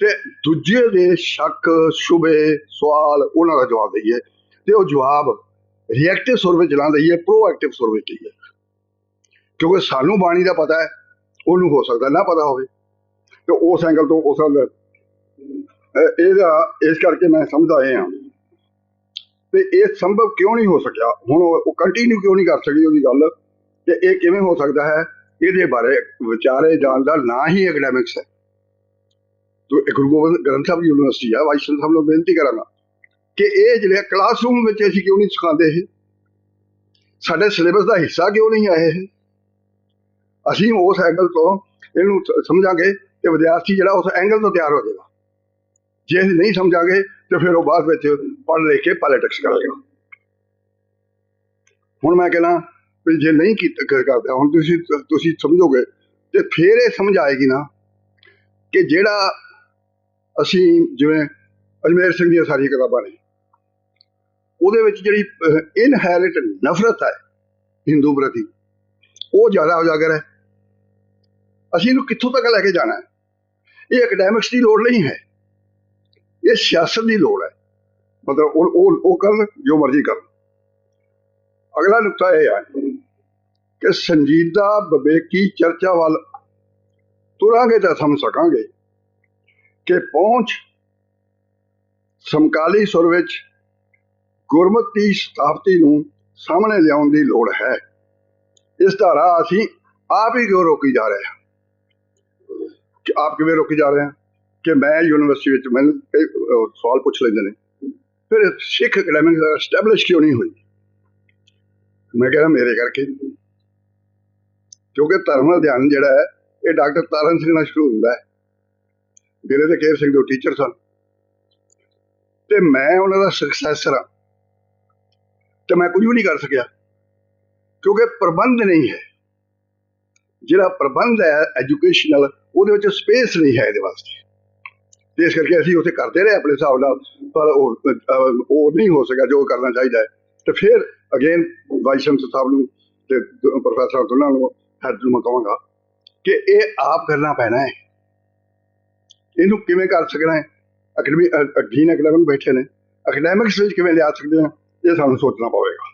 ਤੇ ਦੂਜੇ ਦੇ ਸ਼ੱਕ, ਸ਼ੁਬੇ, ਸਵਾਲ ਉਹਨਾਂ ਦਾ ਜਵਾਬ ਦੇਈਏ ਤੇ ਉਹ ਜਵਾਬ ਰਿਐਕਟਿਵ ਸੁਰ ਵਿੱਚ ਨਾ ਦਈਏ ਪ੍ਰੋਐਕਟਿਵ ਸੁਰ ਵਿੱਚ ਦਈਏ। ਕਿਉਂਕਿ ਸਾਨੂੰ ਬਾਣੀ ਦਾ ਪਤਾ ਹੈ, ਉਹਨੂੰ ਹੋ ਸਕਦਾ ਨਾ ਪਤਾ ਹੋਵੇ। ਤੇ ਉਸ ਐਂਗਲ ਤੋਂ ਉਸ ਨਾਲ ਇਹਦਾ ਇਸ ਕਰਕੇ ਮੈਂ ਸਮਝਦਾ ਇਹ ਹਾਂ ਤੇ ਇਹ ਸੰਭਵ ਕਿਉਂ ਨਹੀਂ ਹੋ ਸਕਿਆ? ਹੁਣ ਉਹ ਕੰਟੀਨਿਊ ਕਿਉਂ ਨਹੀਂ ਕਰ ਸਕੀ ਉਹਦੀ ਗੱਲ? ਤੇ ਇਹ ਕਿਵੇਂ ਹੋ ਸਕਦਾ ਹੈ? ਇਹਦੇ ਬਾਰੇ ਵਿਚਾਰੇ ਜਾਣ ਦਾ ਨਾ ਹੀ ਐਕੈਡੈਮਿਕਸ ਹੈ। ਤੋ ਗੁਰੂ ਗੋਬਿੰਦ ਗ੍ਰੰਥ ਸਾਹਿਬ ਯੂਨੀਵਰਸਿਟੀ ਆ, ਵਾਈਸ ਸਾਹਿਬ ਨੂੰ ਬੇਨਤੀ ਕਰਾਂਗਾ ਕਿ ਇਹ ਜਿਹੜੇ ਕਲਾਸਰੂਮ ਵਿੱਚ ਅਸੀਂ ਕਿਉਂ ਨਹੀਂ ਸਿਖਾਉਂਦੇ ਇਹ? ਸਾਡੇ ਸਿਲੇਬਸ ਦਾ ਹਿੱਸਾ ਕਿਉਂ ਨਹੀਂ ਆਏ ਇਹ? ਅਸੀਂ ਉਸ ਐਂਗਲ ਤੋਂ ਇਹਨੂੰ ਸਮਝਾਂਗੇ ਤੇ ਵਿਦਿਆਰਥੀ ਜਿਹੜਾ ਉਸ ਐਂਗਲ ਤੋਂ ਤਿਆਰ ਹੋ ਜਾਏਗਾ। ਜੇ ਅਸੀਂ ਨਹੀਂ ਸਮਝਾਂਗੇ ਤੇ ਫਿਰ ਉਹ ਬਾਅਦ ਵਿੱਚ ਪੜ੍ਹ ਲੈ ਕੇ ਪੋਲਿਟਿਕਸ ਕਰੇਗਾ ਹੁਣ ਮੈਂ ਕਹਿੰਦਾ ਵੀ ਜੇ ਨਹੀਂ ਕੀਤਾ ਕਰਦਾ, ਹੁਣ ਤੁਸੀਂ ਤੁਸੀਂ ਸਮਝੋਗੇ ਤੇ ਫਿਰ ਇਹ ਸਮਝ ਆਏਗੀ ਨਾ ਕਿ ਜਿਹੜਾ ਅਸੀਂ ਜਿਵੇਂ ਅਜਮੇਰ ਸਿੰਘ ਦੀਆਂ ਸਾਰੀਆਂ ਕਿਤਾਬਾਂ ਨੇ, ਉਹਦੇ ਵਿੱਚ ਜਿਹੜੀ ਇਨਹੈਰਿਟ ਨਫ਼ਰਤ ਹੈ ਹਿੰਦੂ ਪ੍ਰਤੀ, ਉਹ ਜ਼ਿਆਦਾ ਉਜਾਗਰ ਹੈ। ਅਸੀਂ ਇਹਨੂੰ ਕਿੱਥੋਂ ਤੱਕ ਲੈ ਕੇ ਜਾਣਾ ਹੈ? ਇਹ ਅਕੈਡੈਮਿਕਸ ਦੀ ਲੋੜ ਨਹੀਂ ਹੈ। ਇਹ ਸਿਆਸਤ ਦੀ ਲੋੜ ਹੈ। ਮਤਲਬ ਉਹ ਉਹ ਉਹ ਕਰਨ, ਜੋ ਮਰਜ਼ੀ ਕਰਨ। ਅਗਲਾ ਨੁਕਤਾ ਇਹ ਹੈ ਕਿ ਸੰਜੀਦਾ ਵਿਵੇਕੀ ਚਰਚਾ ਵੱਲ ਤੁਰਾਂਗੇ ਤਾਂ ਸਮਝ ਸਕਾਂਗੇ ਕਿ ਪਹੁੰਚ ਸਮਕਾਲੀ ਸੁਰ ਵਿੱਚ ਗੁਰਮਤਿ ਸਥਾਪਤੀ ਨੂੰ ਸਾਹਮਣੇ ਲਿਆਉਣ ਦੀ ਲੋੜ ਹੈ। ਇਸ ਧਾਰਾ ਅਸੀਂ ਆਪ ਹੀ ਕਿਉਂ ਰੋਕੀ ਜਾ ਰਹੇ ਹਾਂ? ਕਿ ਆਪ ਕਿਵੇਂ ਰੋਕੀ ਜਾ ਰਹੇ ਹਾਂ? ਕਿ ਮੈਂ ਯੂਨੀਵਰਸਿਟੀ ਵਿੱਚ ਮੈਨੂੰ ਸਵਾਲ ਪੁੱਛ ਲੈਂਦੇ ਨੇ। ਫਿਰ ਸਿੱਖ ਅਕੈਡਮਿਕ ਐਸਟੈਬਲਿਸ਼ ਕਿਉਂ ਨਹੀਂ ਹੋਈ? ਮੈਂ ਕਹਿੰਦਾ ਮੇਰੇ ਕਰਕੇ। ਕਿਉਂਕਿ ਧਰਮ ਅਧਿਐਨ ਜਿਹੜਾ ਹੈ, ਇਹ ਡਾਕਟਰ ਤਾਰਨ ਸਿੰਘ ਨਾਲ ਸ਼ੁਰੂ ਹੁੰਦਾ ਹੈ। ਜਿਹੜੇ ਤੇ ਕੇਰ ਸਿੰਘ ਦੇ ਟੀਚਰ ਸਨ। ਤੇ ਮੈਂ ਉਹਨਾਂ ਦਾ ਸਕਸੈਸਰ ਹਾਂ। ਤੇ ਮੈਂ ਕੁਝ ਵੀ ਨਹੀਂ ਕਰ ਸਕਿਆ। ਕਿਉਂਕਿ ਪ੍ਰਬੰਧ ਨਹੀਂ ਹੈ। ਜਿਹੜਾ ਪ੍ਰਬੰਧ ਹੈ ਐਜੂਕੇਸ਼ਨਲ ਉਹਦੇ ਵਿੱਚ ਸਪੇਸ ਨਹੀਂ ਹੈ ਇਹਦੇ ਵਾਸਤੇ। ਤੇ ਇਸ ਕਰਕੇ ਅਸੀਂ ਉੱਥੇ ਕਰਦੇ ਰਹੇ ਆਪਣੇ ਹਿਸਾਬ ਨਾਲ, ਪਰ ਉਹ ਉਹ ਨਹੀਂ ਹੋ ਸਕਿਆ ਜੋ ਕਰਨਾ ਚਾਹੀਦਾ ਹੈ। ਤੇ ਫਿਰ ਅਗੇਨ ਵਾਈਸ਼ੰਸ ਸਾਹਿਬ ਨੂੰ ਤੇ ਪ੍ਰੋਫੈਸਰ ਦੋਨਾਂ ਨੂੰ ਹੈਡ ਨੂੰ ਮੈਂ ਕਹਾਂਗਾ ਕਿ ਇਹ ਆਪ ਕਰਨਾ ਪੈਣਾ ਹੈ। ਇਹਨੂੰ ਕਿਵੇਂ ਕਰ ਸਕਣਾ ਹੈ? ਅਕੈਡਮੀ ਡੀਨ ਅਕੈਡਮਿਕ ਬੈਠੇ ਨੇ। ਅਕੈਡੈਮਿਕਸ ਵਿੱਚ ਕਿਵੇਂ ਲਿਆ ਸਕਦੇ ਹਾਂ? ਇਹ ਸਾਨੂੰ ਸੋਚਣਾ ਪਵੇਗਾ।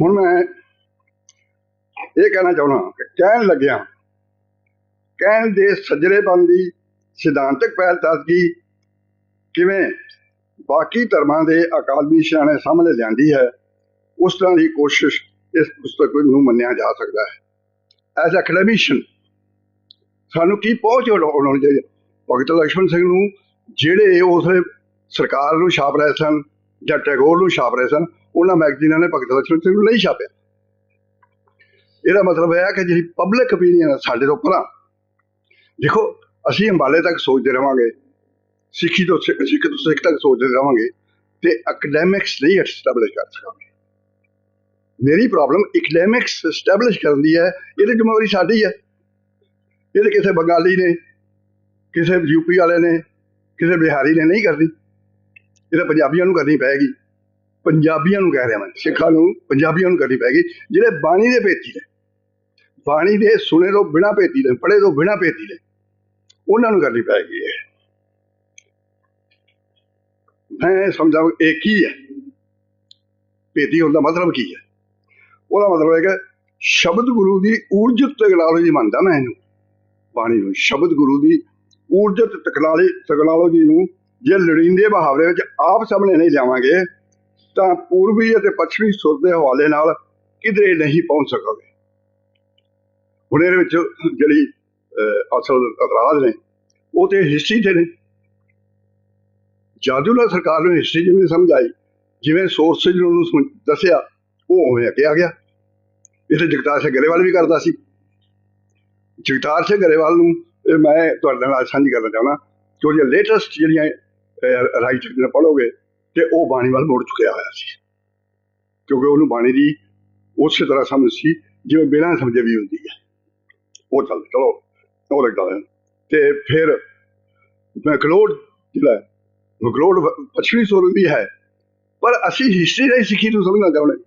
ਹੁਣ ਮੈਂ ਇਹ ਕਹਿਣਾ ਚਾਹੁੰਦਾ ਕਿ ਕਹਿਣ ਲੱਗਿਆ, ਕਹਿਣ ਦੇ ਸੱਜਰੇ ਬੰਦੀ ਸਿਧਾਂਤਕ ਪਹਿਲ ਤਸਕੀ ਕਿਵੇਂ ਬਾਕੀ ਧਰਮਾਂ ਦੇ ਅਕਾਦਮੀ ਸਿਆਣੇ ਸਾਹਮਣੇ ਲਿਆਂਦੀ ਹੈ, ਉਸ ਤਰ੍ਹਾਂ ਦੀ ਕੋਸ਼ਿਸ਼ ਇਸ ਪੁਸਤਕ ਨੂੰ ਮੰਨਿਆ ਜਾ ਸਕਦਾ ਹੈ। ਐਜ਼ ਅਕੈਡਮੀਸ਼ੀਅਨ ਸਾਨੂੰ ਕੀ ਪਹੁੰਚ ਹੋਣੀ ਚਾਹੀਦੀ? ਭਗਤ ਲਕਸ਼ਮਣ ਸਿੰਘ ਨੂੰ ਜਿਹੜੇ ਉਸ ਸਰਕਾਰ ਨੂੰ ਛਾਪ ਰਹੇ ਸਨ ਜਾਂ ਟੈਗੋਰ ਨੂੰ ਛਾਪ ਰਹੇ ਸਨ, ਉਹਨਾਂ ਮੈਗਜ਼ੀਨਾਂ ਨੇ ਭਗਤ ਲਕਸ਼ਮਣ ਸਿੰਘ ਨੂੰ ਨਹੀਂ ਛਾਪਿਆ। ਇਹਦਾ ਮਤਲਬ ਹੈ ਕਿ ਜਿਹੜੀ ਪਬਲਿਕ ਓਪੀਨੀਅਨ ਸਾਡੇ ਤੋਂ ਪਰਾਂ ਦੇਖੋ ਅਸੀਂ ਅੰਬਾਲੇ ਤੱਕ ਸੋਚਦੇ ਰਵਾਂਗੇ, ਸਿੱਖੀ ਤੋਂ ਸਿੱਖ ਸਿੱਖ ਤੋਂ ਸਿੱਖ ਤੱਕ ਸੋਚਦੇ ਰਵਾਂਗੇ ਤੇ ਅਕੈਡੈਮਿਕਸ ਨਹੀਂ ਐਸਟੈਬਲਿਸ਼ ਕਰ ਸਕਾਂਗੇ। ਮੇਰੀ ਪ੍ਰੋਬਲਮ ਐਕੈਡੈਮਿਕਸ ਐਸਟੈਬਲਿਸ਼ ਕਰਨ ਦੀ ਹੈ, ਇਹਦੀ ਜ਼ਿੰਮੇਵਾਰੀ ਸਾਡੀ ਹੈ। ਇਹ ਤਾਂ ਕਿਸੇ ਬੰਗਾਲੀ ਨੇ, ਕਿਸੇ ਯੂਪੀ ਵਾਲੇ ਨੇ, ਕਿਸੇ ਬਿਹਾਰੀ ਨੇ ਨਹੀਂ ਕਰਨੀ। ਇਹ ਤਾਂ ਪੰਜਾਬੀਆਂ ਨੂੰ ਕਰਨੀ ਪਏਗੀ। ਪੰਜਾਬੀਆਂ ਨੂੰ ਕਹਿ ਰਿਹਾ ਮੈਂ, ਸਿੱਖਾਂ ਨੂੰ, ਪੰਜਾਬੀਆਂ ਨੂੰ ਕਰਨੀ ਪਏਗੀ। ਜਿਹੜੇ ਬਾਣੀ ਦੇ ਭੇਤੀ ਨੇ, ਬਾਣੀ ਦੇ ਸੁਣੇ ਤੋਂ ਬਿਨਾ ਭੇਤੀ ਨੇ, ਪੜ੍ਹੇ ਤੋਂ ਬਿਨਾ ਭੇਤੀ ਨੇ ਉਹਨਾਂ ਨੂੰ ਕਰਨੀ ਪਏਗੀ ਇਹ ਮੈਂ ਸਮਝਾਂ ਇਹ ਕੀ ਹੈ? ਭੇਤੀ ਹੋਣ ਦਾ ਮਤਲਬ ਕੀ ਹੈ? ਉਹਦਾ ਮਤਲਬ ਹੈ ਕਿ ਸ਼ਬਦ ਗੁਰੂ ਦੀ ਊਰਜਤ ਟੈਕਨੋਲੋਜੀ ਮੰਨਦਾ ਮੈਂ ਇਹਨੂੰ। ਬਾਣੀ ਨੂੰ, ਸ਼ਬਦ ਗੁਰੂ ਦੀ ਊਰਜਤ ਟੈਕਨੋਲੋਜੀ ਟੈਕਨੋਲੋਜੀ ਨੂੰ ਜੇ ਲੋੜੀਂਦੇ ਬਹਾਵਰੇ ਵਿੱਚ ਆਪ ਸਾਹਮਣੇ ਨਹੀਂ ਲਿਆਵਾਂਗੇ, ਤਾਂ ਪੂਰਬੀ ਅਤੇ ਪੱਛਮੀ ਸੁਰ ਦੇ ਹਵਾਲੇ ਨਾਲ ਕਿਧਰੇ ਨਹੀਂ ਪਹੁੰਚ ਸਕੋਗੇ। ਹੁਣ ਇਹਦੇ ਵਿੱਚ ਜਿਹੜੀ ਅਸਲ ਇਤਰਾਜ਼ ਨੇ, ਉਹ ਤੇ ਹਿਸਟਰੀ ਤੇ ਨੇ। ਜਾਦੂਲਾ ਸਰਕਾਰ ਨੂੰ ਹਿਸਟਰੀ ਜਿਵੇਂ ਸਮਝ ਆਈ। ਜਿਵੇਂ ਸੋਰਸਜ ਨੂੰ ਉਹਨੂੰ ਦੱਸਿਆ, ਉਹ ਉਵੇਂ ਅੱਗੇ ਆ ਗਿਆ। ਇਹ ਜਗਤਾਰ ਸਿੰਘ ਗਰੇਵਾਲ ਵੀ ਕਰਦਾ ਸੀ। ਜਗਤਾਰ ਸਿੰਘ ਗਰੇਵਾਲ ਨੂੰ, ਇਹ ਮੈਂ ਤੁਹਾਡੇ ਨਾਲ ਸਾਂਝੀ ਕਰਨਾ ਚਾਹੁੰਦਾ ਕਿ ਉਹਦੀਆਂ ਲੇਟੈਸਟ ਜਿਹੜੀਆਂ ਰਾਈਟ ਨੇ ਪੜੋਗੇ ਤੇ ਉਹ ਬਾਣੀ ਵੱਲ ਮੁੜ ਚੁੱਕਿਆ ਹੋਇਆ ਸੀ। ਕਿਉਂਕਿ ਉਹਨੂੰ ਬਾਣੀ ਦੀ ਉਸੇ ਤਰ੍ਹਾਂ ਸਮਝ ਸੀ, ਜਿਵੇਂ ਬਿਨਾਂ ਸਮਝੇ ਵੀ ਹੁੰਦੀ ਹੈ। ਉਹ ਚੱਲ, ਚਲੋ। ਉਹ ਲੱਗਦਾ ਹੈ ਤੇ ਫਿਰ ਮੈਕਲੋਡ ਜਿਹੜਾ ਹੈ, ਮੈਕਲੋਡ ਵ- ਪੱਛਮੀ ਸੁਰ ਵੀ ਹੈ ਪਰ ਅਸੀਂ ਹਿਸਟਰੀ ਰਾਹੀਂ ਸਿੱਖੀ ਨੂੰ ਸਮਝਣਾ ਚਾਹੁੰਦੇ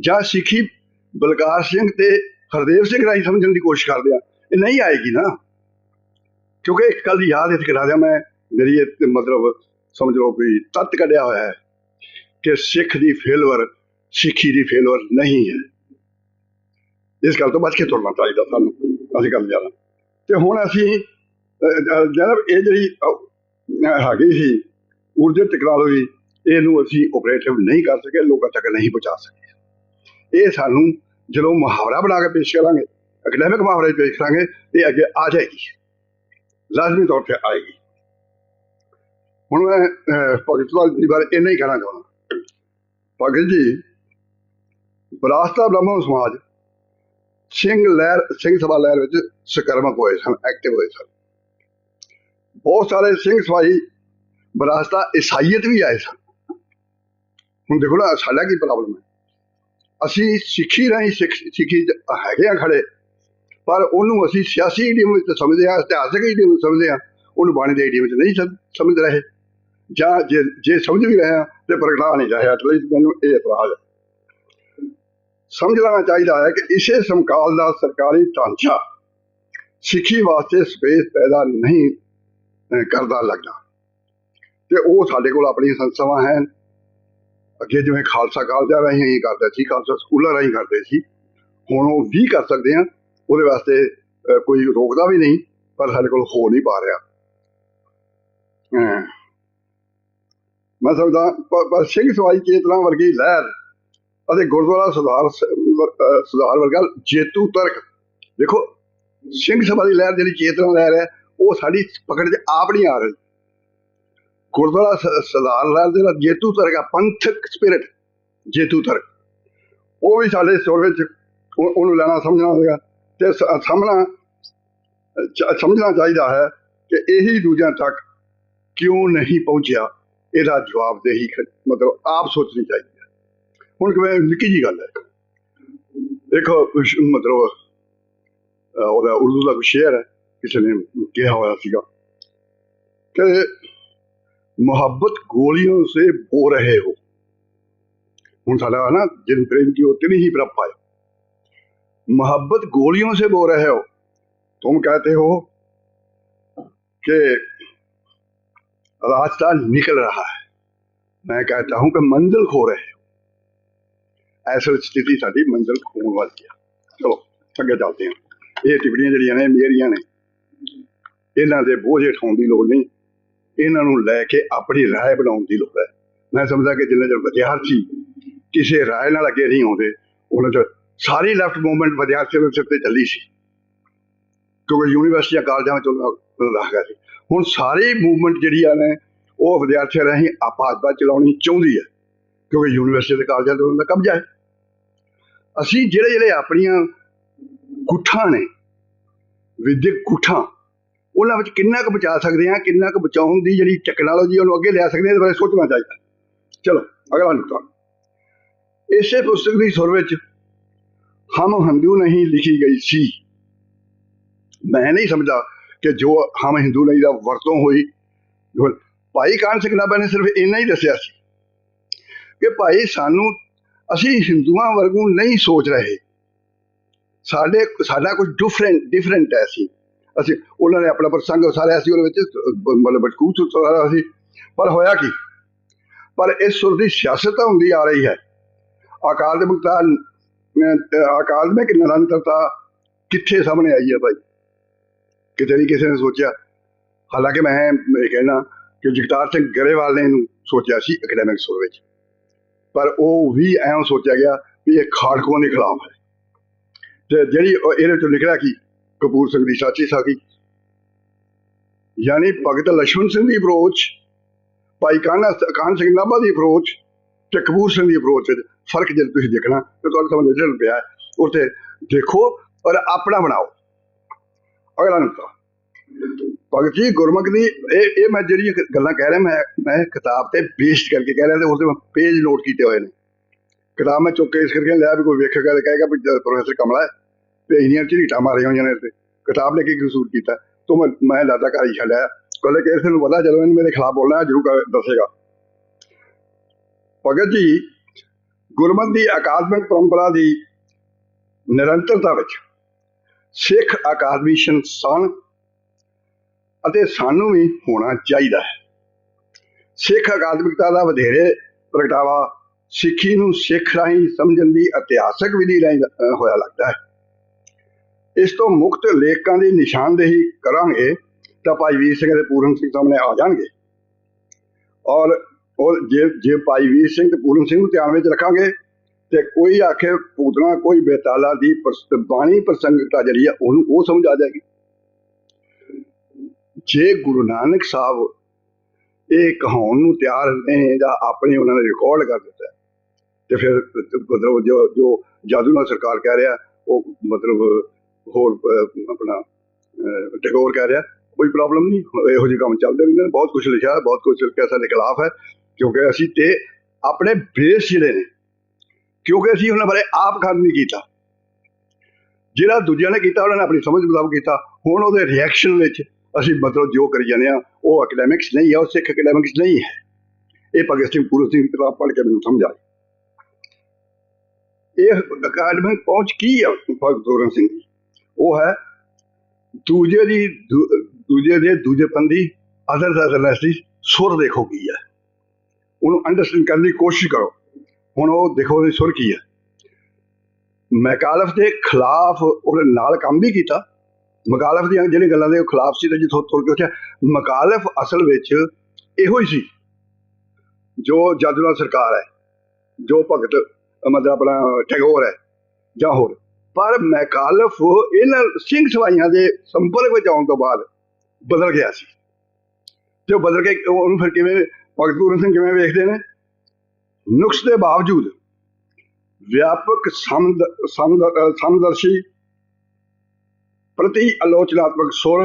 ਜਾਂ ਸਿੱਖੀ ਬਲਕਾਰ ਸਿੰਘ ਤੇ ਹਰਦੇਵ ਸਿੰਘ ਰਾਹੀਂ ਸਮਝਣ ਦੀ ਕੋਸ਼ਿਸ਼ ਕਰਦੇ ਆ ਇਹ ਨਹੀਂ ਆਏਗੀ ਨਾ। ਕਿਉਂਕਿ ਇੱਕ ਗੱਲ ਯਾਦ ਇੱਥੇ ਕਰਾ ਦਿਆਂ ਮੈਂ ਮੇਰੀ ਇਹ ਮਤਲਬ ਸਮਝ ਲਓ ਕੋਈ ਤੱਤ ਕੱਢਿਆ ਹੋਇਆ ਹੈ ਕਿ ਸਿੱਖ ਦੀ ਫੇਲਵਰ ਸਿੱਖੀ ਦੀ ਫੇਲਵਰ ਨਹੀਂ ਹੈ। ਇਸ ਗੱਲ ਤੋਂ ਬਚ ਕੇ ਤੁਰਨਾ ਚਾਹੀਦਾ ਸਾਨੂੰ। ਅਸੀਂ ਗੱਲ ਜਾਣਾ ਤੇ ਹੁਣ ਅਸੀਂ ਜਨਾਬ ਇਹ ਜਿਹੜੀ ਹੈਗੀ ਸੀ ਊਰਜਾ ਟੈਕਨੋਲੋਜੀ ਇਹਨੂੰ ਅਸੀਂ ਆਪਰੇਟਿਵ ਨਹੀਂ ਕਰ ਸਕੇ ਲੋਕਾਂ ਤੱਕ ਨਹੀਂ ਪਹੁੰਚਾ ਸਕੇ। ਇਹ ਸਾਨੂੰ ਜਦੋਂ ਮੁਹਾਵਰਾ ਬਣਾ ਕੇ ਪੇਸ਼ ਕਰਾਂਗੇ ਅਕੈਡਮਿਕ ਮੁਹਾਵਰੇ ਪੇਸ਼ ਕਰਾਂਗੇ ਇਹ ਅੱਗੇ ਆ ਜਾਏਗੀ। ਲਾਜ਼ਮੀ ਤੌਰ ਤੇ ਆਏਗੀ। ਹੁਣ ਮੈਂ ਅਹ, ਭਗਤ ਜੀ ਬਾਰੇ ਇਹ ਨਹੀਂ ਕਹਿਣਾ ਚਾਹੁੰਦਾ। ਭਗਤ ਜੀ ਵਿਰਾਸਤਾ ਬ੍ਰਹਮਣ ਸਮਾਜ ਸਿੰਘ ਲਹਿਰ, ਸਿੰਘ ਸਭਾ ਲਹਿਰ ਵਿੱਚ ਸਕਰਮਕ ਹੋਏ ਸਨ ਐਕਟਿਵ ਹੋਏ ਸਨ। ਬਹੁਤ ਸਾਰੇ ਸਿੰਘ ਸਭਾਈ ਵਿਰਾਸਤਾ ਈਸਾਈਅਤ ਵੀ ਆਏ ਸਨ। ਹੁਣ ਦੇਖੋ ਨਾ, ਸਾਡਾ ਕੀ ਪ੍ਰੋਬਲਮ ਹੈ? ਅਸੀਂ ਸਿੱਖੀ ਰਾਹੀਂ ਸਿੱਖ, ਸਿੱਖੀ 'ਚ ਹੈਗੇ ਆ ਖੜੇ, ਪਰ ਉਹਨੂੰ ਅਸੀਂ ਸਿਆਸੀ ਈਡੀਅਮ ਵਿੱਚ ਸਮਝਦੇ ਆ ਇਤਿਹਾਸਕ ਈਡੀਅਮ ਵਿੱਚ ਸਮਝਦੇ ਆ ਉਹਨੂੰ ਬਾਣੀ ਦੇ ਈਡੀਅਮ ਵਿੱਚ ਨਹੀਂ ਸਮ- ਸਮਝ ਰਹੇ। ਜਾਂ ਜੇ ਜੇ ਸਮਝ ਵੀ ਰਹੇ ਆ ਤੇ ਪ੍ਰਗਟਾ ਨਹੀਂ ਰਹੇ। ਐਟਲੀਸਟ ਮੈਨੂੰ ਇਹ ਇਤਰਾਜ਼ ਹੈ। ਸਮਝ ਲੈਣਾ ਚਾਹੀਦਾ ਹੈ ਕਿ ਇਸੇ ਸਮਕਾਲ ਦਾ ਸਰਕਾਰੀ ਢਾਂਚਾ ਸਿੱਖੀ ਵਾਸਤੇ ਸਪੇਸ ਪੈਦਾ ਨਹੀਂ ਕਰਦਾ ਲੱਗਦਾ। ਤੇ ਉਹ ਸਾਡੇ ਕੋਲ ਆਪਣੀਆਂ ਸੰਸਥਾਵਾਂ ਹਨ। ਅੱਗੇ ਜਿਵੇਂ ਖਾਲਸਾ ਕਾਲਜਾਂ ਰਾਹੀਂ ਹੀ ਕਰਦਾ ਸੀ ਖਾਲਸਾ ਸਕੂਲਾਂ ਰਾਹੀਂ ਕਰਦੇ ਸੀ। ਹੁਣ ਉਹ ਵੀ ਕਰ ਸਕਦੇ ਆ ਉਹਦੇ ਵਾਸਤੇ ਕੋਈ ਰੋਕਦਾ ਵੀ ਨਹੀਂ ਪਰ ਸਾਡੇ ਕੋਲ ਹੋ ਨਹੀਂ ਪਾ ਰਿਹਾ। ਅਹ, ਮੈਂ ਸਮਝਦਾ ਪਰ ਸਿੰਘ ਸਵਾਈ ਚੇਤਨਾ ਵਰਗੀ ਲਹਿਰ ਅਤੇ ਗੁਰਦੁਆਰਾ ਸੁਧਾਰ ਸ- ਸੁਧਾਰ ਵਰਗਾ ਜੇਤੂ ਤਰਕ। ਦੇਖੋ, ਸਿੰਘ ਸਭਾ ਦੀ ਲਹਿਰ ਜਿਹੜੀ ਚੇਤਨਾ ਲਹਿਰ ਹੈ, ਉਹ ਸਾਡੀ ਪਕੜ 'ਚ ਆਪ ਨਹੀਂ ਆ ਰਹੀ। ਗੁਰਦੁਆਰਾ ਸ- ਸੁਧਾਰ ਲਹਿਰ ਜਿਹੜਾ ਜੇਤੂ ਤਰਕ ਹੈ ਪੰਥਕ ਸਪਿਰਿਟ ਜੇਤੂ ਤਰਕ। ਉਹ ਵੀ ਸਾਡੇ ਸੁਰ ਵਿੱਚ ਉਹਨੂੰ ਲੈਣਾ ਸਮਝਣਾ ਹੋਵੇਗਾ ਤੇ ਸਾਹਮਣਾ ਸਮਝਣਾ ਚਾਹੀਦਾ ਹੈ ਕਿ ਇਹੀ ਦੂਜਿਆਂ ਤੱਕ ਕਿਉਂ ਨਹੀਂ ਪਹੁੰਚਿਆ, ਇਹਦਾ ਜਵਾਬ ਦੇਹੀ ਖ- ਮਤਲਬ ਆਪ ਸੋਚਣੀ ਚਾਹੀਦੀ। ਹੁਣ ਕਿਵੇਂ ਨਿੱਕੀ ਜੀ ਗੱਲ ਹੈ ਇੱਕ ਸ਼- ਮਤਲਬ ਅਹ, ਉਹਦਾ ਉਰਦੂ ਦਾ ਕੋਈ ਸ਼ੇਰ ਹੈ ਕਿਸੇ ਨੇ ਕਿਹਾ ਹੋਇਆ ਸੀਗਾ ਕਿ मोहब्बत गोलियों से बो रहे हो ਹੁਣ ਸਾਡਾ ਨਾ ਜਿਨ ਪ੍ਰੇਮ ਕੀ ਹੋਤੇ नहीं ही प्रभ पाए मोहब्बत गोलियों से बो रहे हो तुम कहते हो कि रास्ता निकल रहा है मैं कहता हूं कि मंजिल खो रहे हो ਐਸੀ ਸਥਿਤੀ ਸਾਡੀ ਮੰਜ਼ਿਲ ਖੋਣ ਵਾਲੀ ਆ ਚਲੋ, ਅੱਗੇ ਚੱਲਦੇ ਹਾਂ। ਇਹ ਟਿੱਪਣੀਆਂ ਜਿਹੜੀਆਂ ਨੇ, ਮੇਰੀਆਂ ਨੇ, ਇਹਨਾਂ ਦੇ ਬੋਝ ਠਾਉਣ ਦੀ ਲੋੜ ਨਹੀਂ। ਇਹਨਾਂ ਨੂੰ ਲੈ ਕੇ ਆਪਣੀ ਰਾਏ ਬਣਾਉਣ ਦੀ ਲੋੜ ਹੈ। ਮੈਂ ਸਮਝਦਾ ਕਿ ਜਿੰਨੇ ਚਿਰ ਵਿਦਿਆਰਥੀ ਕਿਸੇ ਰਾਏ ਨਾਲ ਅੱਗੇ ਨਹੀਂ ਆਉਂਦੇ, ਉਹਨਾਂ ਚ ਸਾਰੀ ਲੈਫਟ ਮੂਵਮੈਂਟ ਵਿਦਿਆਰਥੀਆਂ ਦੇ ਸਿਰ ਤੇ ਚੱਲੀ ਸੀ। ਕਿਉਂਕਿ ਯੂਨੀਵਰਸਿਟੀਆਂ ਕਾਲਜਾਂ ਵਿੱਚ ਉਹਨਾਂ ਦਾ ਹੈਗਾ ਸੀ। ਹੁਣ ਸਾਰੀ ਮੂਵਮੈਂਟ ਜਿਹੜੀ ਆ ਨੇ, ਉਹ ਵਿਦਿਆਰਥੀਆਂ ਰਾਹੀਂ ਆਪਾਤਵਾ ਚਲਾਉਣੀ ਚਾਹੁੰਦੀ ਹੈ। ਕਿਉਂਕਿ ਯੂਨੀਵਰਸਿਟੀ ਦੇ ਕਾਲਜਾਂ ਤੇ ਉਹਨਾਂ ਦਾ ਕਬਜ਼ਾ ਹੈ। ਅਸੀਂ ਜਿਹੜੇ ਜਿਹੜੇ ਆਪਣੀਆਂ ਗੁੱਠਾਂ ਨੇ, ਵਿਦਿਅਕ ਗੁੱਠਾਂ, ਉਹਨਾਂ ਵਿੱਚ ਕਿੰਨਾ ਕੁ ਬਚਾ ਸਕਦੇ ਹਾਂ, ਕਿੰਨਾ ਕੁ ਬਚਾਉਣ ਦੀ ਜਿਹੜੀ ਟੈਕਨੋਲੋਜੀ ਉਹਨੂੰ ਅੱਗੇ ਲਿਆ ਸਕਦੇ ਹਾਂ, ਇਹਦੇ ਬਾਰੇ ਸੋਚਣਾ ਚਾਹੀਦਾ। ਚਲੋ, ਅਗਲਾ ਨੁਕਤਾ। ਇਸੇ ਪੁਸਤਕ ਦੀ ਸੁਰ ਵਿੱਚ ਹਮ ਹਿੰਦੂ ਨਹੀਂ ਲਿਖੀ ਗਈ ਸੀ। ਮੈਂ ਨਹੀਂ ਸਮਝਦਾ ਕਿ ਜੋ ਹਮ ਹਿੰਦੂ ਨਹੀਂ ਦਾ ਵਰਤੋਂ ਹੋਈ ਭਾਈ ਕਾਨ ਸਿੰਘ ਨਾਭਾ ਨੇ ਸਿਰਫ ਇੰਨਾ ਹੀ ਦੱਸਿਆ ਸੀ ਕਿ ਭਾਈ ਸਾਨੂੰ ਅਸੀਂ ਹਿੰਦੂਆਂ ਵਰਗੂ ਨਹੀਂ ਸੋਚ ਰਹੇ। ਸਾਡੇ ਸਾਡਾ ਕੁਝ ਡਿਫਰੈਂਟ ਡਿਫਰੈਂਟ ਹੈ ਅਸੀਂ ਅਸੀਂ ਉਹਨਾਂ ਨੇ ਆਪਣਾ ਪ੍ਰਸੰਗ ਉਸਾਰਿਆ ਸੀ ਉਹਦੇ ਵਿੱਚ ਮਤਲਬ ਬਟਕੂਚ ਉਸਾਰਿਆ ਸੀ। ਪਰ ਹੋਇਆ ਕੀ? ਪਰ ਇਸ ਸੁਰ ਦੀ ਸਿਆਸਤ ਹੁੰਦੀ ਆ ਰਹੀ ਹੈ। ਅਕਾਦਮਿਕਤਾ ਅਹ, ਅਕਾਦਮਿਕ ਨਿਰੰਤਰਤਾ ਕਿੱਥੇ ਸਾਹਮਣੇ ਆਈ ਹੈ ਭਾਈ ਕਿਤੇ ਨਹੀਂ ਕਿਸੇ ਨੇ ਸੋਚਿਆ? ਹਾਲਾਂਕਿ ਮੈਂ ਇਹ ਕਹਿਣਾ ਕਿ ਜਗਤਾਰ ਸਿੰਘ ਗਰੇਵਾਲ ਨੇ ਇਹਨੂੰ ਸੋਚਿਆ ਸੀ ਐਕੈਡੈਮਿਕ ਸੁਰ ਵਿੱਚ। ਪਰ ਉਹ ਵੀ ਐਂ ਸੋਚਿਆ ਗਿਆ ਵੀ ਇਹ ਖਾੜਕੂਆਂ ਦੇ ਖਿਲਾਫ ਹੈ। ਤੇ ਜਿਹੜੀ ਇਹਦੇ ਚੋਂ ਨਿਕਲਿਆ ਕਿ? ਕਪੂਰ ਸਿੰਘ ਦੀ ਸਾਚੀ ਸਾਖੀ। ਯਾਨੀ ਭਗਤ ਲਛਮਣ ਸਿੰਘ ਦੀ ਅਪਰੋਚ ਭਾਈ ਕਾਨਾ ਕਾਨ ਸਿੰਘ ਨਾਭਾ ਦੀ ਅਪਰੋਚ ਤੇ ਕਪੂਰ ਸਿੰਘ ਦੀ ਅਪਰੋਚ ਵਿੱਚ ਫ਼ਰਕ ਜੇ ਤੁਸੀਂ ਦੇਖਣਾ, ਤੇ ਤੁਹਾਨੂੰ ਸਮਝ ਜਿਹੜਾ ਪਿਆ ਉੱਥੇ ਦੇਖੋ ਔਰ ਆਪਣਾ ਬਣਾਓ। ਅਗਲਾ ਨੁਕਤਾ। ਭਗਤ ਜੀ, ਗੁਰਮੁਖ ਦੀ ਇਹ ਇਹ ਮੈਂ ਜਿਹੜੀਆਂ ਗੱਲਾਂ ਕਹਿ ਰਿਹਾ, ਮੈਂ ਮੈਂ ਕਿਤਾਬ ਤੇ ਬੇਸਡ ਕਰਕੇ ਕਹਿ ਰਿਹਾ ਤੇ ਉਹਦੇ ਮੈਂ ਪੇਜ ਨੋਟ ਕੀਤੇ ਹੋਏ ਨੇ। ਕਿਤਾਬ ਮੈਂ ਚੁੱਕ ਕੇ ਇਸ ਕਰਕੇ ਲਿਆ ਵੀ ਕੋਈ ਵੇਖੇਗਾ ਤੇ ਕਹੇਗਾ ਵੀ ਪ੍ਰੋਫੈਸਰ ਕਮਲਾ ਤੇ ਇੰਨੀਆਂ ਝਰੀਟਾਂ ਮਾਰੀਆਂ ਹੋਈਆਂ ਨੇ ਤੇ ਕਿਤਾਬ ਨੇ ਕੀ ਕਸੂਰ ਕੀਤਾ। ਤੋ ਮੈਂ ਮੈਂ ਲਾਦਾ ਘਰ ਹੀ ਛੱਡਿਆ ਕੋਲੇ ਕਿ ਇਸ ਨੂੰ ਪਤਾ ਜਦੋਂ ਇਹਨੂੰ ਮੇਰੇ ਖਿਲਾਫ ਬੋਲਣਾ, ਜ਼ਰੂਰ ਕਰ- ਦੱਸੇਗਾ। ਭਗਤ ਜੀ ਗੁਰਮਤਿ ਦੀ ਅਕਾਦਮਿਕ ਪਰੰਪਰਾ ਦੀ ਨਿਰੰਤਰਤਾ ਵਿੱਚ ਸਿੱਖ ਅਕਾਦਮੀ ਸੰਸਥਾਨ ਅਤੇ ਸਾਨੂੰ ਵੀ ਹੋਣਾ ਚਾਹੀਦਾ ਹੈ। ਸਿੱਖ ਅਕਾਦਮਿਕਤਾ ਦਾ ਵਧੇਰੇ ਪ੍ਰਗਟਾਵਾ ਸਿੱਖੀ ਨੂੰ ਸਿੱਖ ਰਾਹੀਂ ਸਮਝਣ ਦੀ ਇਤਿਹਾਸਕ ਵਿਧੀ ਰਾਹੀਂ ਹੋਇਆ ਲੱਗਦਾ ਹੈ। ਇਸ ਤੋਂ ਮੁਕਤ ਲੇਖਕਾਂ ਦੀ ਨਿਸ਼ਾਨਦੇਹੀ ਕਰਾਂਗੇ ਤਾਂ ਭਾਈ ਵੀਰ ਸਿੰਘ ਤੇ ਪੂਰਨ ਸਿੰਘ ਸਾਹਮਣੇ ਆ ਜਾਣਗੇ। ਔਰ ਉਹ ਜੇ ਜੇ ਭਾਈ ਵੀਰ ਸਿੰਘ ਤੇ ਪੂਰਨ ਸਿੰਘ ਨੂੰ ਧਿਆਨ ਵਿੱਚ ਰੱਖਾਂਗੇ ਤੇ ਕੋਈ ਆਖੇ ਪੂਤਨਾ ਕੋਈ ਬੇਤਾਲਾ ਦੀ ਬਾਣੀ ਪ੍ਰਸੰਗਤਾ ਜਿਹੜੀ ਆ ਉਹਨੂੰ ਉਹ ਸਮਝ ਆ ਜਾਏਗੀ ਜੇ ਗੁਰੂ ਨਾਨਕ ਸਾਹਿਬ ਇਹ ਕਹਾਉਣ ਨੂੰ ਤਿਆਰ ਨੇ ਜਾਂ ਆਪਣੇ ਉਹਨਾਂ ਨੇ ਰਿਕਾਰਡ ਕਰ ਦਿੱਤਾ ਹੈ, ਤੇ ਫਿਰ ਮਤਲਬ ਜੋ ਜੋ ਜਾਦੂ ਨਾਲ ਸਰਕਾਰ ਕਹਿ ਰਿਹਾ ਉਹ ਮਤਲਬ ਹੋਰ ਆਪਣਾ ਅਹ, ਟੈਗੋਰ ਕਹਿ ਰਿਹਾ ਕੋਈ ਪ੍ਰੋਬਲਮ ਨਹੀਂ ਇਹੋ ਜਿਹੇ ਕੰਮ ਚੱਲਦੇ ਰਹਿੰਦੇ ਨੇ ਬਹੁਤ ਕੁਝ ਲਿਖਿਆ ਬਹੁਤ ਕੁਝ ਲਿਖਿਆ ਸਾਡੇ ਖਿਲਾਫ ਹੈ ਕਿਉਂਕਿ ਅਸੀਂ ਤੇ ਆਪਣੇ ਬੇਸ ਜਿਹੜੇ ਨੇ ਕਿਉਂਕਿ ਅਸੀਂ ਉਹਨਾਂ ਬਾਰੇ ਆਪ ਖਾਨ ਨਹੀਂ ਕੀਤਾ ਜਿਹੜਾ ਦੂਜਿਆਂ ਨੇ ਕੀਤਾ ਉਹਨਾਂ ਨੇ ਆਪਣੀ ਸਮਝ ਮੁਤਾਬਕ ਕੀਤਾ ਹੁਣ ਉਹਦੇ ਰਿਐਕਸ਼ਨ ਵਿੱਚ ਅਸੀਂ ਮਤਲਬ ਜੋ ਕਰੀ ਜਾਂਦੇ ਆ ਉਹ ਐਕੈਡੈਮਿਕਸ ਨਹੀਂ ਹੈ ਉਹ ਸਿੱਖ ਐਕੈਡੈਮਿਕਸ ਨਹੀਂ ਹੈ। ਇਹ ਭਗਤ ਸਿੰਘ ਪੂਰਨ ਸਿੰਘ ਦੀ ਕਿਤਾਬ ਪੜ੍ਹ ਕੇ ਮੈਨੂੰ ਸਮਝ ਆਈ ਇਹ ਅਕੈਡਮਿਕ ਪਹੁੰਚ ਕੀ ਹੈ ਭਗਤ ਪੂਰਨ ਸਿੰਘ ਦੀ ਉਹ ਹੈ ਦੂਜੇ ਦੀ ਦੂ- ਦੂਜੇ ਦੇ ਦੂਜੇਪੰਦੀ ਅਦਰ ਦਾ ਅਦਰਨੈਸਟੀ ਸੁਰ ਦੇਖੋ ਕੀ ਹੈ ਉਹਨੂੰ ਅੰਡਰਸਟੈਂਡ ਕਰਨ ਦੀ ਕੋਸ਼ਿਸ਼ ਕਰੋ। ਹੁਣ ਉਹ ਦੇਖੋ ਉਹਦੀ ਸੁਰ ਕੀ ਹੈ ਮੈਕਾਲਫ ਦੇ ਖਿਲਾਫ ਉਹਦੇ ਨਾਲ ਕੰਮ ਵੀ ਕੀਤਾ। ਮਕਾਲਫ ਦੀਆਂ ਜਿਹੜੀਆਂ ਗੱਲਾਂ ਦੇ ਖਿਲਾਫ ਸੀ ਤੇ ਜਿੱਥੋਂ ਤੁਰ ਕੇ ਉੱਠਿਆ। ਮਕਾਲਫ ਅਸਲ ਵਿੱਚ ਇਹੋ ਹੀ ਸੀ ਜੋ ਜਾਦੂਲਾ ਸਰਕਾਰ ਹੈ, ਜੋ ਭਗਤ, ਮਤਲਬ ਆਪਣਾ ਟੈਗੋਰ ਹੈ ਜਾਂ ਹੋਰ। ਪਰ ਮਕਾਲਫ ਇਹਨਾਂ ਸਿੰਘ ਸਵਾਈਆਂ ਦੇ ਸੰਪਰਕ ਵਿੱਚ ਆਉਣ ਤੋਂ ਬਾਅਦ ਬਦਲ ਗਿਆ ਸੀ। ਤੇ ਉਹ ਬਦਲ ਕੇ ਉਹਨੂੰ ਫਿਰ ਕਿਵੇਂ, ਭਗਤ ਪੂਰਨ ਸਿੰਘ ਕਿਵੇਂ ਵੇਖਦੇ ਨੇ? ਨੁਕਸ ਦੇ ਬਾਵਜੂਦ ਵਿਆਪਕ ਸਮਦ ਸਮਦਰਸ਼ੀ ਪ੍ਰਤੀ ਆਲੋਚਨਾਤਮਕ ਸੁਰ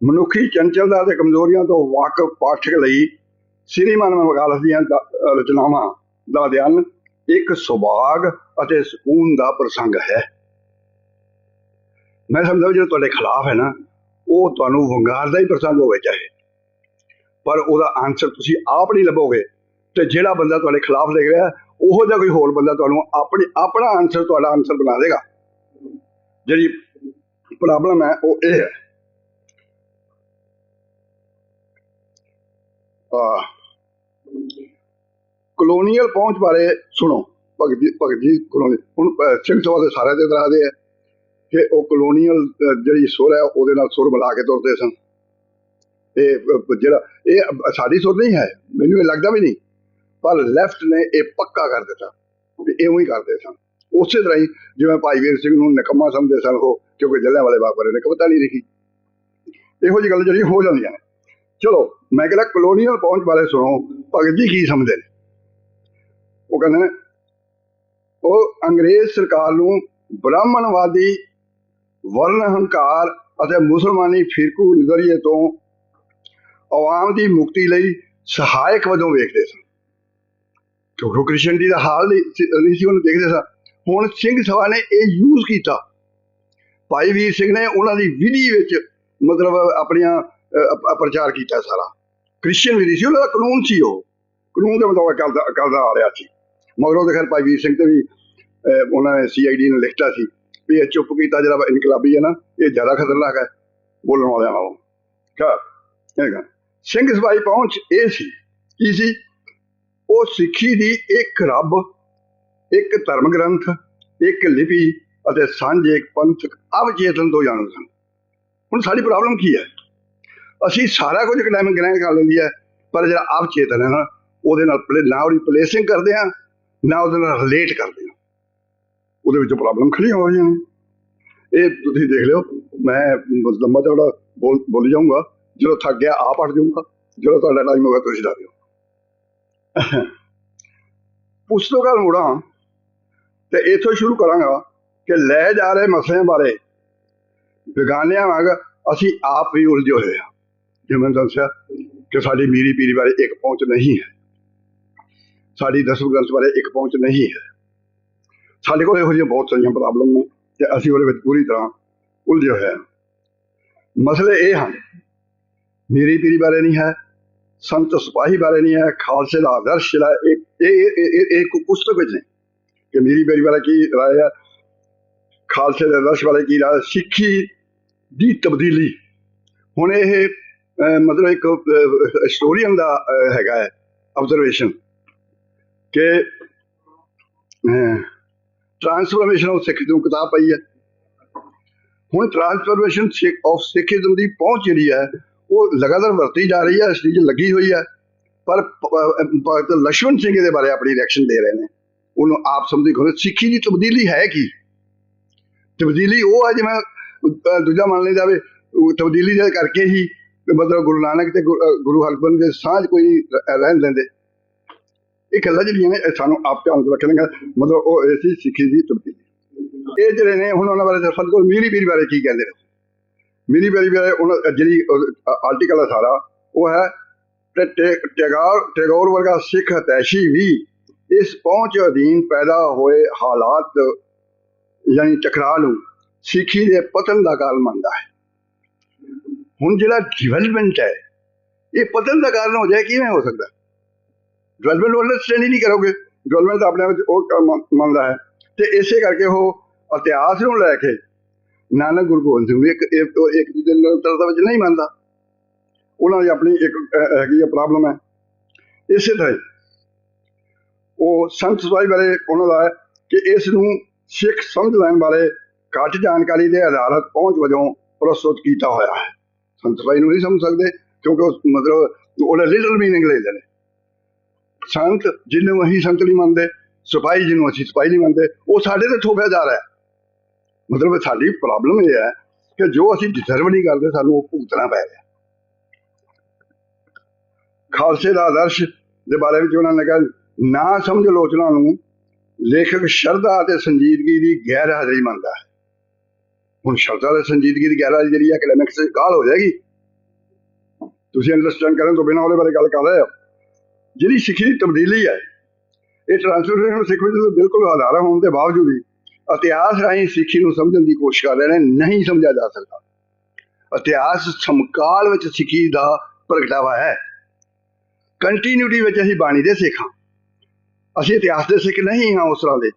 ਮਨੁੱਖੀ ਚੰਚਲਤਾ ਤੇ ਕਮਜ਼ੋਰੀਆਂ ਤੋਂ ਵਾਕਫ ਪਾਠਕ ਲਈ ਸ੍ਰੀ ਮਾਨਵ ਦੀਆਂ ਰਚਨਾਵਾਂ ਦਾ ਅਧਿਐਨ ਇੱਕ ਸੁਭਾਗ ਅਤੇ ਸਕੂਨ ਦਾ ਪ੍ਰਸੰਗ ਹੈ। ਮੈਂ ਸਮਝਦਾ ਜਿਹੜਾ ਤੁਹਾਡੇ ਖਿਲਾਫ ਹੈ ਨਾ, ਉਹ ਤੁਹਾਨੂੰ ਵੰਗਾਰ ਦਾ ਹੀ ਪ੍ਰਸੰਗ ਹੋਵੇ ਚਾਹੇ। ਪਰ ਉਹਦਾ ਆਨਸਰ ਤੁਸੀਂ ਆਪ ਨਹੀਂ ਲੱਭੋਗੇ ਤੇ ਜਿਹੜਾ ਬੰਦਾ ਤੁਹਾਡੇ ਖਿਲਾਫ ਲਿਖ ਰਿਹਾ, ਉਹੋ ਜਿਹਾ ਕੋਈ ਹੋਰ ਬੰਦਾ ਤੁਹਾਨੂੰ ਆਪਣੀ, ਆਪਣਾ ਆਨਸਰ ਤੁਹਾਡਾ ਆਨਸਰ ਬਣਾ ਦੇਗਾ। ਜਿਹੜੀ ਪ੍ਰੋਬਲਮ ਹੈ ਉਹ ਇਹ ਹੈ। ਆ ਕਲੋਨੀਅਲ ਪਹੁੰਚ ਬਾਰੇ ਸੁਣੋ ਭਗਤ ਜੀ ਭਗਤ ਜੀ ਕਲੋਨੀ ਹੁਣ ਅਹ, ਸਿੰਘ ਸਭਾ ਦੇ ਸਾਰੇ ਦੇ ਤਰ੍ਹਾਂ ਦੇ ਹੈ। ਕਿ ਉਹ ਕਲੋਨੀਅਲ ਜਿਹੜੀ ਸੁਰ ਹੈ ਉਹਦੇ ਨਾਲ ਸੁਰ ਮਿਲਾ ਕੇ ਤੁਰਦੇ ਸਨ। ਇਹ ਜਿਹੜਾ ਇਹ ਸਾਡੀ ਸੁਰ ਨਹੀਂ ਹੈ ਮੈਨੂੰ ਇਹ ਲੱਗਦਾ ਵੀ ਨਹੀਂ। ਪਰ ਲੈਫਟ ਨੇ ਇਹ ਪੱਕਾ ਕਰ ਦਿੱਤਾ ਵੀ ਇਉਂ ਹੀ ਕਰਦੇ ਸਨ। ਉਸੇ ਤਰ੍ਹਾਂ ਹੀ ਜਿਵੇਂ ਭਾਈ ਵੀਰ ਸਿੰਘ ਨੂੰ ਨਿਕੰਮਾ ਸਮਝਦੇ ਸਨ ਉਹ, ਕਿਉਂਕਿ ਜੱਲਿਆਂ ਵਾਲੇ ਬਾਗ ਬਾਰੇ ਨੇ ਕਵਿਤਾ ਨਹੀਂ ਲਿਖੀ। ਇਹੋ ਜਿਹੀ ਗੱਲ ਜਿਹੜੀ ਹੋ ਜਾਂਦੀਆਂ ਨੇ। ਚਲੋ, ਮੈਂ ਕਹਿੰਦਾ ਕਲੋਨੀਅਲ ਪਹੁੰਚ ਬਾਰੇ ਸੁਣੋ, ਭਗਤ ਜੀ ਕੀ ਸਮਝਦੇ ਨੇ? ਉਹ ਕਹਿੰਦੇ ਨੇ, ਉਹ ਅੰਗਰੇਜ਼ ਸਰਕਾਰ ਨੂੰ ਬ੍ਰਾਹਮਣਵਾਦੀ ਵਰਨ ਹੰਕਾਰ ਅਤੇ ਮੁਸਲਮਾਨੀ ਫਿਰਕੂ ਨਜ਼ਰੀਏ ਤੋਂ ਆਵਾਮ ਦੀ ਮੁਕਤੀ ਲਈ ਸਹਾਇਕ ਵਜੋਂ ਵੇਖਦੇ ਸਨ। ਕਿਉਂਕਿ ਕ੍ਰਿਸ਼ਨ ਕ੍ਰਿਸਚੀਅਨਟੀ ਦਾ ਹਾਲ ਨਹੀਂ ਸੀ, ਉਹਨੂੰ ਦੇਖਦੇ ਸਨ। ਹੁਣ ਸਿੰਘ ਸਭਾ ਨੇ ਇਹ ਯੂਜ਼ ਕੀਤਾ। ਭਾਈ ਵੀਰ ਸਿੰਘ ਨੇ ਉਹਨਾਂ ਦੀ ਵਿਧੀ ਵਿੱਚ ਮਤਲਬ ਆਪਣੀਆਂ ਪ੍ਰਚਾਰ ਕੀਤਾ ਸਾਰਾ। ਕ੍ਰਿਸਚੀਅਨ ਵਿਧੀ ਸੀ, ਉਹਨਾਂ ਦਾ ਕਾਨੂੰਨ ਸੀ ਉਹ। ਕਾਨੂੰਨ ਦੇ ਮੁਤਾਬਕ ਚੱਲਦਾ ਚੱਲਦਾ ਆ ਰਿਹਾ ਸੀ। ਮਗਰੋਂ ਦੇ ਖੈਰ ਭਾਈ ਵੀਰ ਸਿੰਘ ਤੇ ਵੀ ਉਹਨਾਂ ਨੇ ਸੀਆਈਡੀ ਨੇ ਲਿਖਤਾ ਸੀ ਵੀ ਇਹ ਚੁੱਪ ਕੀਤਾ ਜਿਹੜਾ ਇਨਕਲਾਬੀ ਹੈ ਨਾ, ਇਹ ਜ਼ਿਆਦਾ ਖਤਰਨਾਕ ਹੈ, ਬੋਲਣ ਵਾਲਿਆਂ ਨਾਲੋਂ। ਕਿਆ ਇਹ ਗੱਲ। ਸਿੰਘ ਸਭਾਈ ਪਹੁੰਚ ਇਹ ਸੀ। ਕੀ ਸੀ? ਉਹ ਸਿੱਖੀ ਦੀ ਇੱਕ ਰੱਬ ਇੱਕ ਧਰਮ ਗ੍ਰੰਥ ਇੱਕ ਲਿਪੀ ਅਤੇ ਸਾਂਝੇ ਪੰਥਕ ਅਵਚੇਤਨ ਤੋਂ ਜਾਣੂ ਸਨ। ਹੁਣ ਸਾਡੀ ਪ੍ਰੋਬਲਮ ਕੀ ਹੈ? ਅਸੀਂ ਸਾਰਾ ਕੁਝ ਐਕਡੈਮਿਕ ਗ੍ਰਹਿਣ ਕਰ ਲੈਂਦੀ ਹੈ, ਪਰ ਜਿਹੜਾ ਅਵਚੇਤਨ ਹੈ ਨਾ, ਉਹਦੇ ਨਾਲ ਨਾ ਉਹਦੀ ਪਲੇਸਿੰਗ ਕਰਦੇ ਆ ਨਾ ਉਹਦੇ ਨਾਲ ਰਿਲੇਟ ਕਰਦੇ ਆ ਉਹਦੇ ਵਿੱਚ ਪ੍ਰੋਬਲਮ ਖੜੀ ਹੋ ਰਹੀਆਂ ਨੇ। ਇਹ ਤੁਸੀਂ ਦੇਖ ਲਿਓ, ਮੈਂ ਲੰਮਾ ਚੌੜਾ ਬੋਲ ਬੋਲ ਜਾਊਂਗਾ, ਜਦੋਂ ਥੱਕ ਗਿਆ, ਆਪ ਹਟ ਜਾਊਂਗਾ, ਜਦੋਂ ਤੁਹਾਡਾ ਟਾਈਮ ਹੋਗਾ ਤੁਸੀਂ ਦੱਸ ਦਿਓ। ਪੁਸਤਕਾਂ ਮੁੜਾਂ। ਤੇ ਇੱਥੋਂ ਸ਼ੁਰੂ ਕਰਾਂਗਾ ਕਿ ਲੈ ਜਾ ਰਹੇ ਮਸਲਿਆਂ ਬਾਰੇ। ਵਿਗਾਨਿਆਂ ਵਾਂਗ ਅਸੀਂ ਆਪ ਵੀ ਉਲਝੇ ਹੋਏ ਆ ਜਿਵੇਂ ਮੈਂ ਦੱਸਿਆ ਕਿ ਸਾਡੀ ਮੀਰੀ ਪੀਰੀ ਬਾਰੇ ਇੱਕ ਪਹੁੰਚ ਨਹੀਂ ਹੈ। ਸਾਡੀ ਦਸਵ ਗ੍ਰੰਥ ਬਾਰੇ ਇੱਕ ਪਹੁੰਚ ਨਹੀਂ ਹੈ। ਸਾਡੇ ਕੋਲ ਇਹੋ ਜਿਹੀਆਂ ਬਹੁਤ ਸਾਰੀਆਂ ਪ੍ਰੋਬਲਮ ਨੇ ਤੇ ਅਸੀਂ ਉਹਦੇ ਵਿੱਚ ਪੂਰੀ ਤਰ੍ਹਾਂ ਉਲਝੇ ਹੋਏ ਹਾਂ। ਮਸਲੇ ਇਹ ਹਨ, ਮੀਰੀ ਪੀਰੀ ਬਾਰੇ ਨਹੀਂ ਹੈ, ਸੰਤ ਸਿਪਾਹੀ ਬਾਰੇ ਨਹੀਂ ਹੈ, ਖਾਲਸੇ ਦਾ ਆਦਰਸ਼ ਜਿਹੜਾ ਇਹ ਇਹ, ਇਹ- ਇਹ ਇਹ ਪੁਸਤਕ ਵਿੱਚ ਨੇ। ਕਿ ਮੇਰੀ ਬੇਰੀ ਵਾਲਾ ਕੀ ਰਾਏ ਹੈ ਖਾਲਸੇ ਦੇ ਰਸ਼ ਵਾਲੇ ਕੀ ਰਾਏ ਸਿੱਖੀ ਦੀ ਤਬਦੀਲੀ। ਹੁਣ ਇਹ ਮਤਲਬ ਇੱਕ ਹਿਸਟੋਰੀਅਨ ਦਾ ਹੈਗਾ ਹੈ ਆਬਜ਼ਰਵੇਸ਼ਨ ਕਿ ਟ੍ਰਾਂਸਫਰਮੇਸ਼ਨ ਆਫ ਸਿੱਖੀਜ਼ਮ ਕਿਤਾਬ ਪਈ ਹੈ। ਹੁਣ ਟ੍ਰਾਂਸਫਰਮੇਸ਼ਨ ਆਫ ਸਿੱਖੀਜ਼ਮ ਦੀ ਪਹੁੰਚ ਜਿਹੜੀ ਹੈ, ਉਹ ਲਗਾਤਾਰ ਵਰਤੀ ਜਾ ਰਹੀ ਹੈ ਸਟੇਜ ਲੱਗੀ ਹੋਈ ਹੈ। ਪਰ ਭਗਤ ਲక్ష్మణ ਸਿੰਘ ਦੇ ਬਾਰੇ ਆਪਣੀ ਰਿਐਕਸ਼ਨ ਦੇ ਰਹੇ ਨੇ। ਉਹਨੂੰ ਆਪ ਸਮਝੀ ਖੋ ਸਿੱਖੀ ਦੀ ਤਬਦੀਲੀ ਹੈ ਕੀ? ਤਬਦੀਲੀ ਉਹ ਹੈ ਜਿਵੇਂ ਦੂਜਾ ਮੰਨ ਲਿਆ ਜਾਵੇ ਤਬਦੀਲੀ ਦੇ ਕਰਕੇ ਹੀ ਮਤਲਬ ਗੁਰੂ ਨਾਨਕ ਤੇ ਗੁਰੂ ਹਰਗੋਬਿੰਦ ਦੇ ਸਾਂਝ ਕੋਈ ਰਹਿਣ ਦਿੰਦੇ। ਇਹ ਗੱਲਾਂ ਜਿਹੜੀਆਂ ਨੇ ਸਾਨੂੰ ਆਪ ਧਿਆਨ ਚ ਰੱਖਣੀਆਂ, ਮਤਲਬ ਉਹ ਇਹ ਸੀ ਸਿੱਖੀ ਦੀ ਤਬਦੀਲੀ। ਇਹ ਜਿਹੜੇ ਨੇ, ਹੁਣ ਉਹਨਾਂ ਬਾਰੇ ਸਾਡੇ ਕੋਲ ਮੀਰੀ ਪੀਰੀ ਬਾਰੇ ਕੀ ਕਹਿੰਦੇ ਨੇ? ਮੀਰੀ ਪੀਰੀ ਬਾਰੇ ਉਹਨਾਂ ਜਿਹੜੀ ਆਰਟੀਕਲ ਹੈ ਸਾਰਾ, ਉਹ ਹੈ, ਤੇ ਟੈ- ਟੈਗੋਰ ਟੈਗੋਰ ਵਰਗਾ ਸਿੱਖ ਹਤੈਸ਼ੀ ਵੀ ਇਸ ਪਹੁੰਚ ਅਧੀਨ ਪੈਦਾ ਹੋਏ ਹਾਲਾਤ ਯਾਨੀ ਟਕਰਾਅ ਨੂੰ ਸਿੱਖੀ ਦੇ ਪਤਨ ਦਾ ਕਾਰਨ ਮੰਨਦਾ ਹੈ। ਹੁਣ ਜਿਹੜਾ ਡਿਵੈਲਪਮੈਂਟ ਹੈ, ਇਹ ਪਤਨ ਦਾ ਕਾਰਨ ਹੋ ਜਾਏ ਕਿਵੇਂ ਹੋ ਸਕਦਾ? ਡਿਵੈਲਪਮੈਂਟ ਨੂੰ ਅੰਡਰਸਟੈਂਡ ਨਹੀਂ ਕਰੋਗੇ। ਡਿਵੈਲਪਮੈਂਟ ਆਪਣੇ ਆਪ ਉਹ ਮੰਨਦਾ ਹੈ। ਤੇ ਇਸੇ ਕਰਕੇ ਉਹ ਇਤਿਹਾਸ ਨੂੰ ਲੈ ਕੇ ਨਾਨਕ ਗੁਰੂ ਗੋਬਿੰਦ ਸਿੰਘ ਇੱਕ ਇੱਕ ਉਹ ਇੱਕ ਦੂਜੇ ਨਿਰੰਤਰਤਾ ਵਿੱਚ ਨਹੀਂ ਮੰਨਦਾ। ਉਹਨਾਂ ਦੀ ਆਪਣੀ ਇੱਕ ਹੈਗੀ ਹੈ ਪ੍ਰੋਬਲਮ ਹੈ। ਇਸੇ ਤਰ੍ਹਾਂ ਉਹ ਸੰਤ ਸਵਾਈ ਬਾਰੇ ਉਹਨਾਂ ਦਾ ਹੈ ਕਿ ਇਸ ਨੂੰ ਸਿੱਖ ਸਮਝ ਲੈਣ ਬਾਰੇ ਘੱਟ ਜਾਣਕਾਰੀ ਦੇ ਆਧਾਰਤ ਪਹੁੰਚ ਵਜੋਂ ਪ੍ਰਸਤੁਤ ਕੀਤਾ ਹੋਇਆ ਹੈ। ਸੰਤ ਸਵਾਈ ਨੂੰ ਨਹੀਂ ਸਮਝ ਸਕਦੇ ਕਿਉਂਕਿ ਉਹ ਮਤਲਬ ਉਹਦਾ ਲਿਟਲ ਮੀਨਿੰਗ ਲੈਂਦੇ ਨੇ। ਸੰਤ ਜਿਹਨੂੰ ਅਸੀਂ ਸੰਤ ਨਹੀਂ ਮੰਨਦੇ, ਸਿਪਾਹੀ ਜਿਹਨੂੰ ਅਸੀਂ ਸਿਪਾਹੀ ਨਹੀਂ ਮੰਨਦੇ, ਉਹ ਸਾਡੇ ਤੇ ਥੋਪਿਆ ਜਾ ਰਿਹਾ ਹੈ। ਮਤਲਬ ਸਾਡੀ ਪ੍ਰੋਬਲਮ ਇਹ ਹੈ ਕਿ ਜੋ ਅਸੀਂ ਡਿਜ਼ਰਵ ਨਹੀਂ ਕਰਦੇ, ਸਾਨੂੰ ਉਹ ਭੁਗਤਣਾ ਪੈ ਰਿਹਾ ਖਾਲਸੇ ਦਾ ਆਦਰਸ਼ ਦੇ ਬਾਰੇ ਵਿੱਚ ਉਹਨਾਂ ਨੇ ਕਿਹਾ ਨਾ ਸਮਝ ਆਲੋਚਨਾ ਨੂੰ ਲੇਖਕ ਸ਼ਰਧਾ ਅਤੇ ਸੰਜੀਦਗੀ ਦੀ ਗੈਰ ਹਾਜ਼ਰੀ ਮੰਨਦਾ ਹੈ। ਹੁਣ ਸ਼ਰਧਾ ਤੇ ਸੰਜੀਦਗੀ ਦੀ ਗੈਰ ਹਾਜ਼ਰੀ ਜਿਹੜੀ ਐਕੈਡੈਮਿਕਸ ਦੀ ਕਾਲ ਹੋ ਜਾਏਗੀ। ਤੁਸੀਂ ਅੰਡਰਸਟੈਂਡ ਕਰਨ ਤੋਂ ਬਿਨਾਂ ਉਹਦੇ ਬਾਰੇ ਗੱਲ ਕਰ ਰਹੇ ਹੋ। ਜਿਹੜੀ ਸਿੱਖੀ ਦੀ ਤਬਦੀਲੀ ਹੈ, ਇਹ ਟ੍ਰਾਂਸਫਰਮੇਸ਼ਨ ਸਿੱਖ ਵਿੱਚ ਬਿਲਕੁਲ ਆਧਾਰਾ ਹੋਣ ਦੇ ਬਾਵਜੂਦ ਵੀ ਇਤਿਹਾਸ ਰਾਹੀਂ ਸਿੱਖੀ ਨੂੰ ਸਮਝਣ ਦੀ ਕੋਸ਼ਿਸ਼ ਕਰ ਰਹੇ ਨੇ, ਨਹੀਂ ਸਮਝਿਆ ਜਾ ਸਕਦਾ। ਇਤਿਹਾਸ ਸਮਕਾਲ ਵਿੱਚ ਸਿੱਖੀ ਦਾ ਪ੍ਰਗਟਾਵਾ ਹੈ। ਕੰਟੀਨਿਊਟੀ ਵਿੱਚ ਅਸੀਂ ਬਾਣੀ ਦੇ ਸਿੱਖ ਹਾਂ। ਅਸੀਂ ਇਤਿਹਾਸ ਦੇ ਸਿੱਖ ਨਹੀਂ ਹਾਂ ਉਸ ਤਰ੍ਹਾਂ ਦੇ।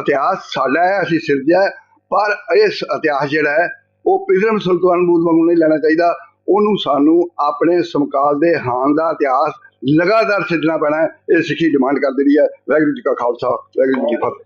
ਇਤਿਹਾਸ ਸਾਡਾ ਹੈ ਅਸੀਂ ਸਿਰਜਿਆ ਹੈ, ਪਰ ਇਸ ਇਤਿਹਾਸ ਜਿਹੜਾ ਹੈ ਉਹ ਪਿਜ਼ਮ ਸੁਲਤਾਨ ਬੂਦ ਵਾਂਗੂ ਨਹੀਂ ਲੈਣਾ ਚਾਹੀਦਾ। ਉਹਨੂੰ ਸਾਨੂੰ ਆਪਣੇ ਸਮਕਾਲ ਦੇ ਹਾਨ ਦਾ ਇਤਿਹਾਸ ਲਗਾਤਾਰ ਸਿੱਝਣਾ ਪੈਣਾ ਹੈ। ਇਹ ਸਿੱਖੀ ਡਿਮਾਂਡ ਕਰਦੀ ਰਹੀ ਹੈ। ਵਾਹਿਗੁਰੂ ਜੀ ਕਾ ਖਾਲਸਾ ਵਾਹਿਗੁਰੂ ਜੀ ਕੀ ਫਤਿਹ।